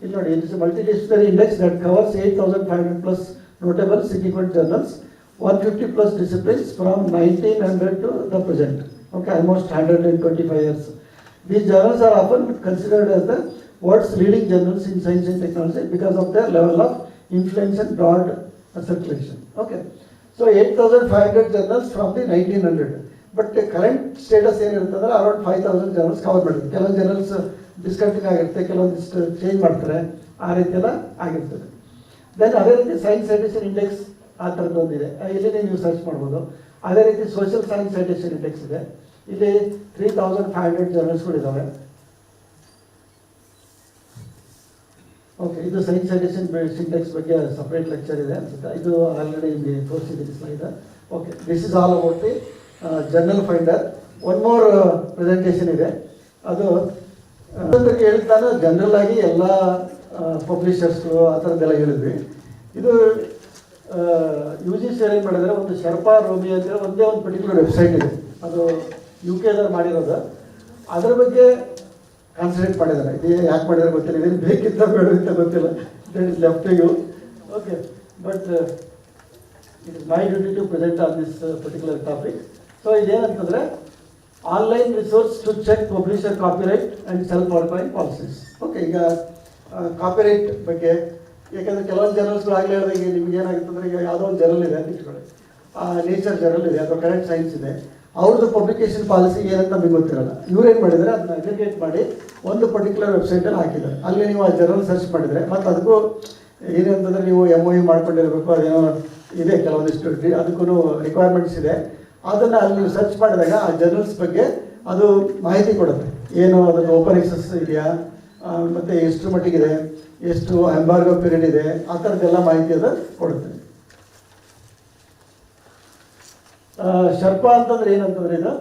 ಇಲ್ಲಿ ನೋಡಿ it's multidisciplinary index that covers eight thousand five hundred plus notable significant journals one fifty plus disciplines from nineteen hundred to the present okay almost hundred and twenty five years These journals are often considered as the world's leading journals in science and technology because of their level of influence and broad circulation. Okay. So 8,500 journals from the 1900. But the current status ಏನಿರ್ತಂದ್ರೆ around five thousand journals cover ಮಾಡಿದ್ರು ಕೆಲವೊಂದು journals Discontinue ಆಗಿರುತ್ತೆ ಕೆಲವೊಂದಿಷ್ಟು change ಮಾಡ್ತಾರೆ ಆ ರೀತಿ ಎಲ್ಲ ಆಗಿರ್ತದೆ. Then ಅದೇ ರೀತಿ ಸೈನ್ಸ್ ಸೈಟೇಷನ್ ಇಂಡೆಕ್ಸ್ ಆ ಥರದ್ದು ಒಂದು ಆ, ಇಲ್ಲಿ ನೀವು ಸರ್ಚ್ ಮಾಡ್ಬೋದು. ಅದೇ ರೀತಿ ಸೋಷಿಯಲ್ ಸೈನ್ಸ್ ಸೈಟೇಷನ್ ಇಂಡೆಕ್ಸ್ ಇದೆ. ಇಲ್ಲಿ ತ್ರೀ ತೌಸಂಡ್ ಫೈವ್ ಹಂಡ್ರೆಡ್ ಜರ್ನಲ್ಸ್ಗಳಿದ್ದಾವೆ ಓಕೆ ಇದು ಸೈನ್ಸ್ ಸೈಟೇಷನ್ ಇಂಡೆಕ್ಸ್ ಬಗ್ಗೆ ಸಪ್ರೇಟ್ ಲೆಕ್ಚರ್ ಇದೆ ಅನ್ಸುತ್ತೆ. ಇದು ಆಲ್ರೆಡಿ ಇಲ್ಲಿ ತೋರಿಸಿದ್ದೀನಿ slide okay this is all about the journal finder one more presentation ಇದೆ. ಅದು ಹೇಳಿದ್ದಾನು ಜನರಲ್ ಆಗಿ ಎಲ್ಲ ಪಬ್ಲಿಷರ್ಸ್ಗಳು ಆ ಥರದ್ದೆಲ್ಲ ಹೇಳಿದ್ವಿ. ಇದು ಯು ಜಿ ಸಿ ಏನು ಮಾಡಿದರೆ ಒಂದು ಶರ್ಪಾ ರೋಮಿ ಅಂತೇಳಿ ಒಂದೇ ಒಂದು ಪರ್ಟಿಕ್ಯುಲರ್ ವೆಬ್ಸೈಟ್ ಇದೆ. ಅದು ಯು ಅದರ ಮಾಡಿರೋದು. ಅದರ ಬಗ್ಗೆ ಕಾನ್ಸಂಟ್ರೇಟ್ ಮಾಡಿದ್ದಾರೆ. ಇದು ಯಾಕೆ ಮಾಡಿದಾರೆ ಗೊತ್ತಿಲ್ಲ. ಇದೇನು ಬೇಕಿತ್ತ ಬೇಡ ಅಂತ ಗೊತ್ತಿಲ್ಲ that is left you okay but it is my duty to present on this particular topic so ಇದೇನಂತಂದರೆ online resource to check publisher copyright and self ಮಾಡ್ಪಾಯಿಂಗ್ policies okay ಈಗ ಕಾಪಿರೈಟ್ ಬಗ್ಗೆ, ಯಾಕಂದರೆ ಕೆಲವೊಂದು ಜರ್ನಲ್ಸ್ಗಳು ಆಗಲೇ ಹೇಳಿದಂಗೆ ನಿಮ್ಗೆ ಏನಾಗುತ್ತೆ ಅಂದರೆ ಈಗ ಯಾವುದೋ ಒಂದು ಜರ್ನಲ್ ಇದೆ ಅಂತ ಇಟ್ಕೊಳ್ಳಿ. ನೇಚರ್ ಜರ್ನಲ್ ಇದೆ ಅಥವಾ ಕರೆಂಟ್ ಸೈನ್ಸ್ ಇದೆ. ಅವ್ರದ್ದು ಪಬ್ಲಿಕೇಶನ್ ಪಾಲಿಸಿ ಏನಂತ ನಮಗೆ ಗೊತ್ತಿರಲ್ಲ. ಇವ್ರು ಏನು ಮಾಡಿದ್ದಾರೆ ಅದನ್ನ ಅಗ್ರಿಗೇಟ್ ಮಾಡಿ ಒಂದು ಪರ್ಟಿಕ್ಯುಲರ್ ವೆಬ್ಸೈಟಲ್ಲಿ ಹಾಕಿದ್ದಾರೆ. ಅಲ್ಲಿ ನೀವು ಆ ಜರ್ನಲ್ ಸರ್ಚ್ ಮಾಡಿದರೆ, ಮತ್ತು ಅದಕ್ಕೂ ಏನಂತಂದರೆ ನೀವು ಎಂ ಒ ಯು ಮಾಡ್ಕೊಂಡಿರಬೇಕು, ಅದೇನೋ ಇದೆ ಕೆಲವೊಂದಿಷ್ಟು ಅದಕ್ಕೂ ರಿಕ್ವೈರ್ಮೆಂಟ್ಸ್ ಇದೆ. ಅದನ್ನು ಅಲ್ಲಿ ಸರ್ಚ್ ಮಾಡಿದಾಗ ಆ ಜರ್ನಲ್ಸ್ ಬಗ್ಗೆ ಅದು ಮಾಹಿತಿ ಕೊಡುತ್ತೆ. ಏನು ಅದನ್ನು ಓಪನ್ ಎಕ್ಸಸ್ ಇದೆಯಾ? ಮತ್ತು ಎಷ್ಟು ಮಟ್ಟಿಗಿದೆ? ಎಷ್ಟು ಎಂಬಾರ್ಗೋ ಪೀರಿಯಡ್ ಇದೆ? ಆ ಥರದ್ದೆಲ್ಲ ಮಾಹಿತಿ ಅದು ಕೊಡುತ್ತೆ. ಶರ್ಪ ಅಂತಂದ್ರೆ ಏನಂತಂದ್ರೆ ಇದು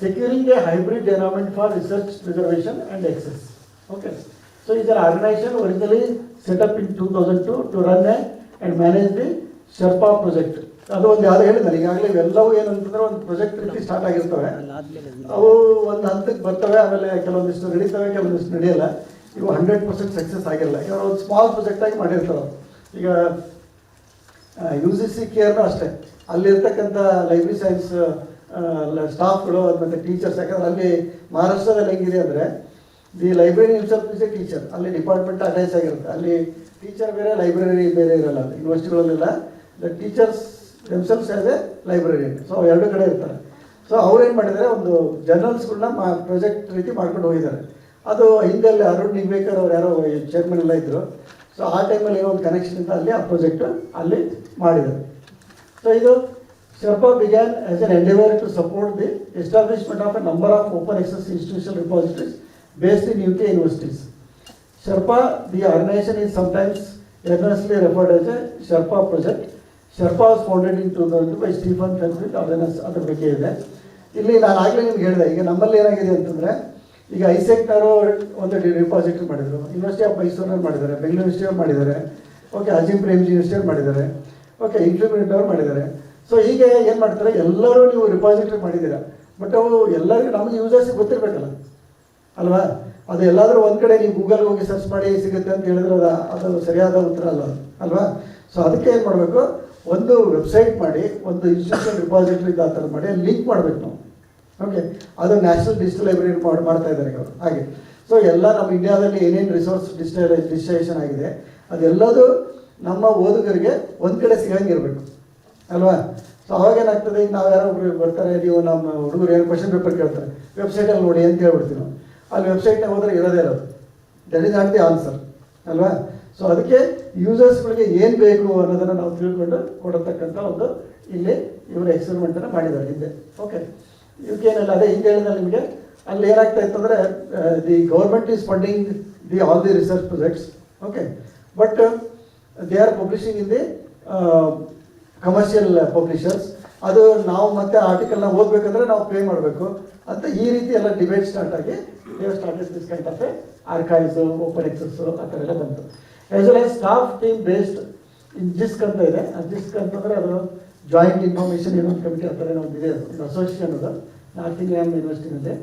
securing a hybrid environment for research preservation and access okay so is an organisation originally set up in two thousand two to run and manage the Sherpa project ಅದು ಒಂದು ಯಾರು ಹೇಳಿದ್ದಾರೆ. ಈಗಾಗಲೇ ಇವೆಲ್ಲವೂ ಏನಂತಂದ್ರೆ ಒಂದು ಪ್ರೊಜೆಕ್ಟ್ ರೀತಿ ಸ್ಟಾರ್ಟ್ ಆಗಿರ್ತವೆ. ಅವು ಒಂದು ಹಂತಕ್ಕೆ ಬರ್ತವೆ ಆಮೇಲೆ ಕೆಲವೊಂದಿಷ್ಟು ನಡೀತವೆ ಕೆಲವೊಂದಿಷ್ಟು ನಡೆಯಲ್ಲ. ಇವು ಹಂಡ್ರೆಡ್ ಪರ್ಸೆಂಟ್ ಸಕ್ಸಸ್ ಆಗಿಲ್ಲ. ಈಗ ಒಂದು ಸ್ಮಾಲ್ ಪ್ರಾಜೆಕ್ಟ್ ಆಗಿ ಮಾಡಿರ್ತಾರೆ. ಈಗ ಯು ಸಿ ಸಿ ಕೇರ್ನು ಅಷ್ಟೇ. ಅಲ್ಲಿರ್ತಕ್ಕಂಥ ಲೈಬ್ರರಿ ಸೈನ್ಸ್ ಸ್ಟಾಫ್ಗಳು ಮತ್ತು ಟೀಚರ್ಸ್ ಯಾಕಂದ್ರೆ ಅಲ್ಲಿ ಮಹಾರಾಷ್ಟ್ರದಲ್ಲಿ ಹೆಂಗಿದೆ ಅಂದರೆ the library itself is a teacher ಅಲ್ಲಿ ಡಿಪಾರ್ಟ್ಮೆಂಟ್ ಅಟ್ಯಾಚ್ ಆಗಿರುತ್ತೆ. ಅಲ್ಲಿ ಟೀಚರ್ ಬೇರೆ ಲೈಬ್ರರಿ ಬೇರೆ ಇರಲ್ಲ. ಯೂನಿವರ್ಸಿಟಿಗಳಲ್ಲೆಲ್ಲ the teachers themselves as a library so ಎರಡು ಕಡೆ ಇರ್ತಾರೆ. ಸೊ ಅವ್ರು ಏನು ಮಾಡಿದ್ದಾರೆ? ಒಂದು ಜರ್ನಲ್ಸ್ಗಳನ್ನ ಮಾ ಪ್ರಾಜೆಕ್ಟ್ ರೀತಿ ಮಾಡ್ಕೊಂಡು ಹೋಗಿದ್ದಾರೆ. ಅದು ಹಿಂದೆಲ್ಲ ಅರುಣ್ ನಿಂಬೇಕರ್ ಅವ್ರು ಯಾರೋ ಚೇರ್ಮನ್ ಎಲ್ಲ ಇದ್ದರು ಸೊ ಆ ಟೈಮಲ್ಲಿ ಒಂದು ಕನೆಕ್ಷನ್ ಇಂದ ಅಲ್ಲಿ ಆ ಪ್ರೊಜೆಕ್ಟು ಅಲ್ಲಿ ಮಾಡಿದ್ದಾರೆ. ಸೊ ಇದು Sherpa began as an endeavour to support the establishment of a number of open access institution repositories based in U K universities Sherpa, the organisation is sometimes erroneously referred a Sherpa project. Sherpa founded in two 2002 by Stephen Fenwick, awareness ಅದ್ರ ಬಗ್ಗೆ ಇದೆ. ಇಲ್ಲಿ ನಾನು ಆಗಲೇ ನಿಮ್ಗೆ ಹೇಳಿದೆ ಈಗ ನಮ್ಮಲ್ಲಿ ಏನಾಗಿದೆ ಅಂತಂದರೆ ಈಗ ಐಸೆಕ್ನವರು ಒಂದು ರಿಪಾಸಿಟರಿ ಮಾಡಿದರು. ಯೂನಿವರ್ಸಿಟಿ ಆಫ್ ಮೈಸೂರಿನಲ್ಲಿ ಮಾಡಿದ್ದಾರೆ ಬೆಂಗಳೂರು ಯೂನಿವರ್ಸಿಟಿ ಮಾಡಿದ್ದಾರೆ ಓಕೆ ಅಜಿಂ ಪ್ರೇಮ್ಜಿ ಯೂನಿವರ್ಸಿಟಿ ಮಾಡಿದ್ದಾರೆ ಓಕೆ ಇನ್ಫ್ಲೂಮೆಂಟ್ ಅವರು ಮಾಡಿದ್ದಾರೆ. ಸೊ ಹೀಗೆ ಏನು ಮಾಡ್ತಾರೆ ಎಲ್ಲರೂ ನೀವು ರಿಪಾಸಿಟರಿ ಮಾಡಿದ್ದೀರಾ ಬಟ್ ಅವು ಎಲ್ಲರಿಗೂ ನಮಗೆ ಯೂಸರ್ಸಿಗೆ ಗೊತ್ತಿರಬೇಕಲ್ಲ ಅಲ್ವಾ? ಅದು ಎಲ್ಲಾದರೂ ಒಂದು ಕಡೆ ನೀವು ಗೂಗಲ್ ಹೋಗಿ ಸರ್ಚ್ ಮಾಡಿ ಸಿಗುತ್ತೆ ಅಂತ ಹೇಳಿದ್ರೆ ಅದು ಅದು ಸರಿಯಾದ ಉತ್ತರ ಅಲ್ಲ ಅಲ್ವಾ? ಸೊ ಅದಕ್ಕೆ ಏನು ಮಾಡಬೇಕು ಒಂದು ವೆಬ್ಸೈಟ್ ಮಾಡಿ, ಒಂದು ಇನ್ಸ್ಟಿಟ್ಯೂಷನ್ ರಿಪಾಸಿಟರಿ ಆ ಥರ ಮಾಡಿ ಲಿಂಕ್ ಮಾಡಬೇಕು ನಾವು. ಓಕೆ ಅದು ನ್ಯಾಷನಲ್ ಡಿಜಿಟಲ್ ಲೈಬ್ರರಿ ಮಾಡಿ ಮಾಡ್ತಾ ಇದ್ದಾರೆ ಅವರು ಹಾಗೆ. ಸೊ ಎಲ್ಲ ನಮ್ಮ ಇಂಡಿಯಾದಲ್ಲಿ ಏನೇನು ರಿಸೋರ್ಸ್ ಡಿಜಿಟಲ್ ಡಿಜಿಟೈಸೇಷನ್ ಆಗಿದೆ, ಅದೆಲ್ಲದು ನಮ್ಮ ಓದುಗರಿಗೆ ಒಂದು ಕಡೆ ಸಿಗಂಗಿರಬೇಕು. ಅಲ್ವಾ? ಸೊ ಅವಾಗ ಏನಾಗ್ತದೆ ಈಗ ನಾವು ಯಾರೋ ಒಬ್ರು ಬರ್ತಾರೆ, ನೀವು ನಮ್ಮ ಹುಡುಗರು ಏನು ಕ್ವಶನ್ ಪೇಪರ್ ಕೇಳ್ತಾರೆ ವೆಬ್ಸೈಟಲ್ಲಿ ನೋಡಿ ಅಂತ ಹೇಳ್ಬಿಡ್ತೀವಿ ನಾವು. ಅಲ್ಲಿ ವೆಬ್ಸೈಟ್ನಾಗ ಹೋದ್ರೆ ಇರೋದೇ ಇರೋದು. That is not the answer ಅಲ್ವಾ? ಸೊ ಅದಕ್ಕೆ ಯೂಸರ್ಸ್ಗಳಿಗೆ ಏನು ಬೇಕು ಅನ್ನೋದನ್ನು ನಾವು ತಿಳ್ಕೊಂಡು ಕೊಡತಕ್ಕಂಥ ಒಂದು ಇಲ್ಲಿ ಇವರು ಎಕ್ಸ್ಪೆರಿಮೆಂಟನ್ನು ಮಾಡಿದ್ದಾರೆ ಹಿಂದೆ. ಓಕೆ ಇವಕ್ಕೇನಲ್ಲ ಅದೇ ಹಿಂದೆ ಹೇಳಿದ ನಿಮಗೆ? ಅಲ್ಲಿ ಏನಾಗ್ತಾ ಇತ್ತಂದರೆ the government is funding the all the research projects okay but they are publishing in the commercial publishers ಅದು ನಾವು ಮತ್ತೆ ಆರ್ಟಿಕಲ್ನ ಓದಬೇಕಂದ್ರೆ ನಾವು ಪೇ ಮಾಡಬೇಕು. ಅಂತ ಈ ರೀತಿ ಎಲ್ಲ ಡಿಬೇಟ್ ಸ್ಟಾರ್ಟ್ ಆಗಿ they started this kind of archives open access ಆ ಥರ ಎಲ್ಲ ಬಂತು. As well as staff team based in JISC ಅಂತ ಇದೆ ಆ ಜಿಸ್ಕ್ ಅಂತಂದರೆ ಅದು ಜಾಯಿಂಟ್ ಇನ್ಫಾರ್ಮೇಷನ್ the ಕಮಿಟಿ ಏನೋ ಒಂದು ಇದೆ ಅದು ಅಸೋಸಿಯೇಷನ್ ಅದು Nottingham ಯೂನಿವರ್ಸಿಟಿನಲ್ಲಿ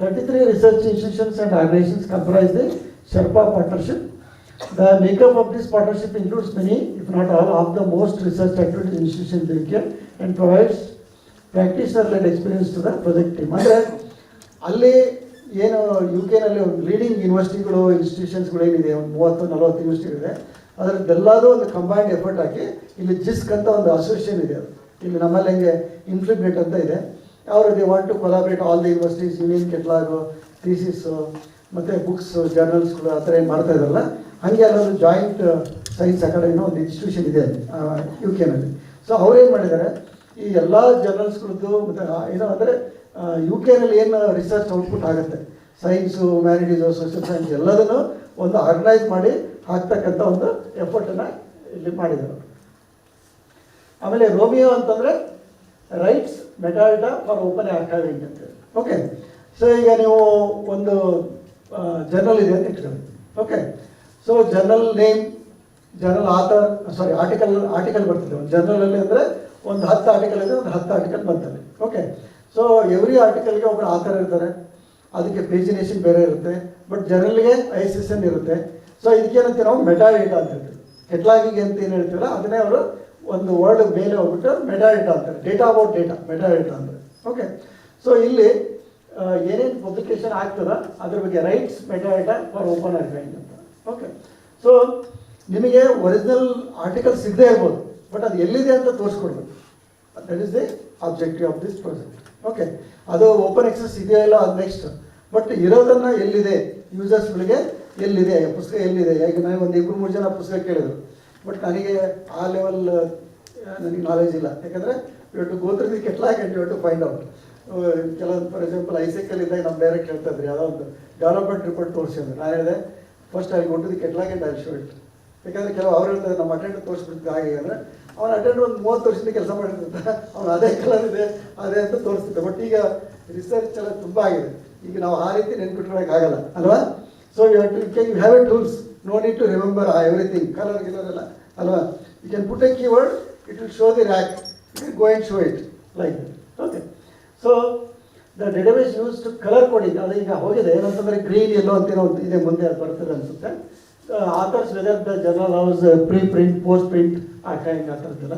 thirty three research institutions and organisations comprise the Sherpa partnership The makeup of this partnership includes many, if not all, of the most research activities institutions in UK and provides practitioner-led experience to the project team. ಅಂದರೆ ಅಲ್ಲಿ ಏನು you ಕೆನಲ್ಲಿ ಒಂದು leading ಯೂನಿವರ್ಸಿಟಿಗಳು ಇನ್ಸ್ಟಿಟ್ಯೂಷನ್ಸ್ಗಳು ಏನಿದೆ, ಒಂದು ಮೂವತ್ತು, ನಲವತ್ತು ಯೂನಿವರ್ಸಿಟಿಗಳಿದೆ ಅದರದ್ದೆಲ್ಲದೂ ಒಂದು combined effort ಹಾಕಿ ಇಲ್ಲಿ ಜಿಸ್ಕ್ ಅಂತ ಒಂದು ಅಸೋಸಿಯೇಷನ್ ಇದೆ ಅದು. ಇಲ್ಲಿ ನಮ್ಮಲ್ಲಿ ಹೆಂಗೆ ಇನ್ಫ್ಲಿಬ್ನೆಟ್ ಅಂತ ಇದೆ. ಅವರು they want to collaborate all the universities union catalogue thesis ಮತ್ತು ಬುಕ್ಸ್ ಜರ್ನಲ್ಸ್ಗಳು ಆ ಥರ ಏನು ಮಾಡ್ತಾ ಇದ್ದಾರಲ್ಲ, ಹಾಗೆ ಅಲ್ಲೊಂದು ಜಾಯಿಂಟ್ ಸೈನ್ಸ್ ಅಕಾಡೆಮಿನ ಒಂದು ಇನ್ಸ್ಟಿಟ್ಯೂಷನ್ ಇದೆ ಯು ಕೆನಲ್ಲಿ ಸೊ ಅವ್ರೇನು ಮಾಡಿದ್ದಾರೆ, ಈ ಎಲ್ಲ ಜರ್ನಲ್ಸ್ಗಳದ್ದು ಮತ್ತು ಏನೋ ಅಂದರೆ ಯು ಕೆನಲ್ಲಿ ಏನು ರಿಸರ್ಚ್ ಔಟ್ಪುಟ್ ಆಗುತ್ತೆ? ಸೈನ್ಸು ಮ್ಯಾನಿಟೀಸು ಸೋಷಿಯಲ್ ಸೈನ್ಸ್ ಎಲ್ಲದನ್ನು ಒಂದು ಆರ್ಗನೈಸ್ ಮಾಡಿ ಹಾಕ್ತಕ್ಕಂಥ ಒಂದು ಎಫರ್ಟನ್ನು ಇಲ್ಲಿ ಮಾಡಿದರು ಆಮೇಲೆ ರೋಮಿಯೋ ಅಂತಂದರೆ rights metadata for open archiving ಅಂತ ಓಕೆ ಸೊ ಈಗ ನೀವು ಒಂದು ಜರ್ನಲ್ ಇದೆ ಅಂತ ಇಟ್ಕೊಳ್ಳಿ okay so journal name journal author sorry article article ಬರ್ತದೆ. ಒಂದು ಜರ್ನಲಲ್ಲಿ ಅಂದರೆ ಒಂದು ಹತ್ತು ಆರ್ಟಿಕಲ್ ಇದೆ, ಒಂದು ಹತ್ತು ಆರ್ಟಿಕಲ್ ಬರ್ತದೆ ಓಕೆ ಸೊ ಎವ್ರಿ ಆರ್ಟಿಕಲ್ಗೆ ಒಬ್ಬರು ಆಥರ್ ಇರ್ತಾರೆ. ಅದಕ್ಕೆ ಪೇಜಿನೇಷನ್ ಬೇರೆ ಇರುತ್ತೆ. ಬಟ್ ಜನರಲ್ಗೆ ಐ ಎಸ್ ಎನ್ ಇರುತ್ತೆ ಸೊ ಇದಕ್ಕೇನಂತೀವಿ ನಾವು ಮೆಟಾಡೇಟಾ ಅಂತ ಹೇಳ್ತೀವಿ. ಕೆಟ್ಲಾಗಿಗೆ ಅಂತ ಏನು ಹೇಳ್ತೀವಲ್ಲ, ಅದನ್ನೇ ಅವರು ಒಂದು ವರ್ಲ್ಡ್ ಮೇಲೆ ಹೋಗ್ಬಿಟ್ಟು ಮೆಟಾಡೇಟಾ ಅಂತಾರೆ. ಡೇಟಾ ಅಬೌಟ್ ಡೇಟಾ ಮೆಟಾಡೇಟಾ ಅಂದರೆ. ಓಕೆ ಸೊ ಇಲ್ಲಿ ಏನೇನು ಪಬ್ಲಿಕೇಶನ್ ಆಗ್ತದ ಅದ್ರ ಬಗ್ಗೆ rights metadata for open archiving ಅಂತ. ಓಕೆ ಸೊ ನಿಮಗೆ ಒರಿಜಿನಲ್ ಆರ್ಟಿಕಲ್ ಸಿಗದೇ ಇರ್ಬೋದು. ಬಟ್ ಅದು ಎಲ್ಲಿದೆ ಅಂತ ತೋರಿಸ್ಕೊಡ್ಬೇಕು. That is the objective of this project okay ಅದು ಓಪನ್ ಎಕ್ಸಸ್ ಇದೆಯೋ ಇಲ್ಲ ಅದು ನೆಕ್ಸ್ಟ್ ಬಟ್ ಇರೋದನ್ನ ಎಲ್ಲಿದೆ? ಯೂಸರ್ಸ್ಗಳಿಗೆ ಎಲ್ಲಿದೆ? ಪುಸ್ತಕ ಎಲ್ಲಿದೆ? ಯಾಕೆ ನನಗೆ ಒಂದು ಇಬ್ಬರು ಮೂರು ಜನ ಪುಸ್ತಕ ಕೇಳಿದ್ರು. ಬಟ್ ನನಗೆ ಆ ಲೆವೆಲ್ ನನಗೆ ನಾಲೆಜ್ ಇಲ್ಲ. ಯಾಕಂದರೆ to go through the to find out ಕೆಲವೊಂದು ಫಾರ್ ಎಕ್ಸಾಂಪಲ್ ಐಸೆಕಲ್ ಇದ್ದಾಗ ನಮ್ಮ ಡೈರೆಕ್ಟ್ ಹೇಳ್ತಾ ಇದ್ರಿ. ಯಾವುದೋ ಒಂದು ಡೆವಲಪ್ಮೆಂಟ್ ರಿಪೋರ್ಟ್ ತೋರಿಸಿದ್ರು. ನಾನು ಹೇಳಿದೆ ಫಸ್ಟ್ ಅಲ್ಲಿ to the and I show ಯಾಕಂದ್ರೆ ಕೆಲವು ಅವ್ರು ಹೇಳ್ತಾರೆ, ನಮ್ಮ ಅಟೆಂಡ್ ತೋರಿಸ್ಬಿಡ್ತೀವಿ ಹಾಗೆ ಅಂದರೆ, ಅವನ ಅಟೆಂಡ್ ಒಂದು ಮೂವತ್ತು ವರ್ಷದಿಂದ ಕೆಲಸ ಮಾಡಿರ್ತಂತ ಅವನು ಅದೇ ಕಲರ್ ಇದೆ, ಅದೇ ಅಂತ ತೋರಿಸ್ತಿದ್ದೆ ಬಟ್ ಈಗ ರಿಸರ್ಚ್ ಎಲ್ಲ ತುಂಬ ಆಗಿದೆ. ಈಗ ನಾವು ಆ ರೀತಿ ನೆನ್ಪಿಟ್ಕೊಳಕ್ಕಾಗಲ್ಲ ಅಲ್ವಾ? So you to can you have a tools no need to remember everything colour ಗಿಲರ್ ಎಲ್ಲ, ಅಲ್ವಾ? You can put a keyword it will show the rack it go and show it like okay so the database use to colour ಕೊಡಿ ಅದು ಈಗ ಹೋಗಿದೆ. ಏನಂತಂದರೆ green yellow ಅಂತೇನೋ ಇದೆ, ಮುಂದೆ ಅದು ಬರ್ತದೆ ಅನಿಸುತ್ತೆ. Authors whether the journal house pre print post print ಆ ಕೈ ಆ ಥರದ್ದೆಲ್ಲ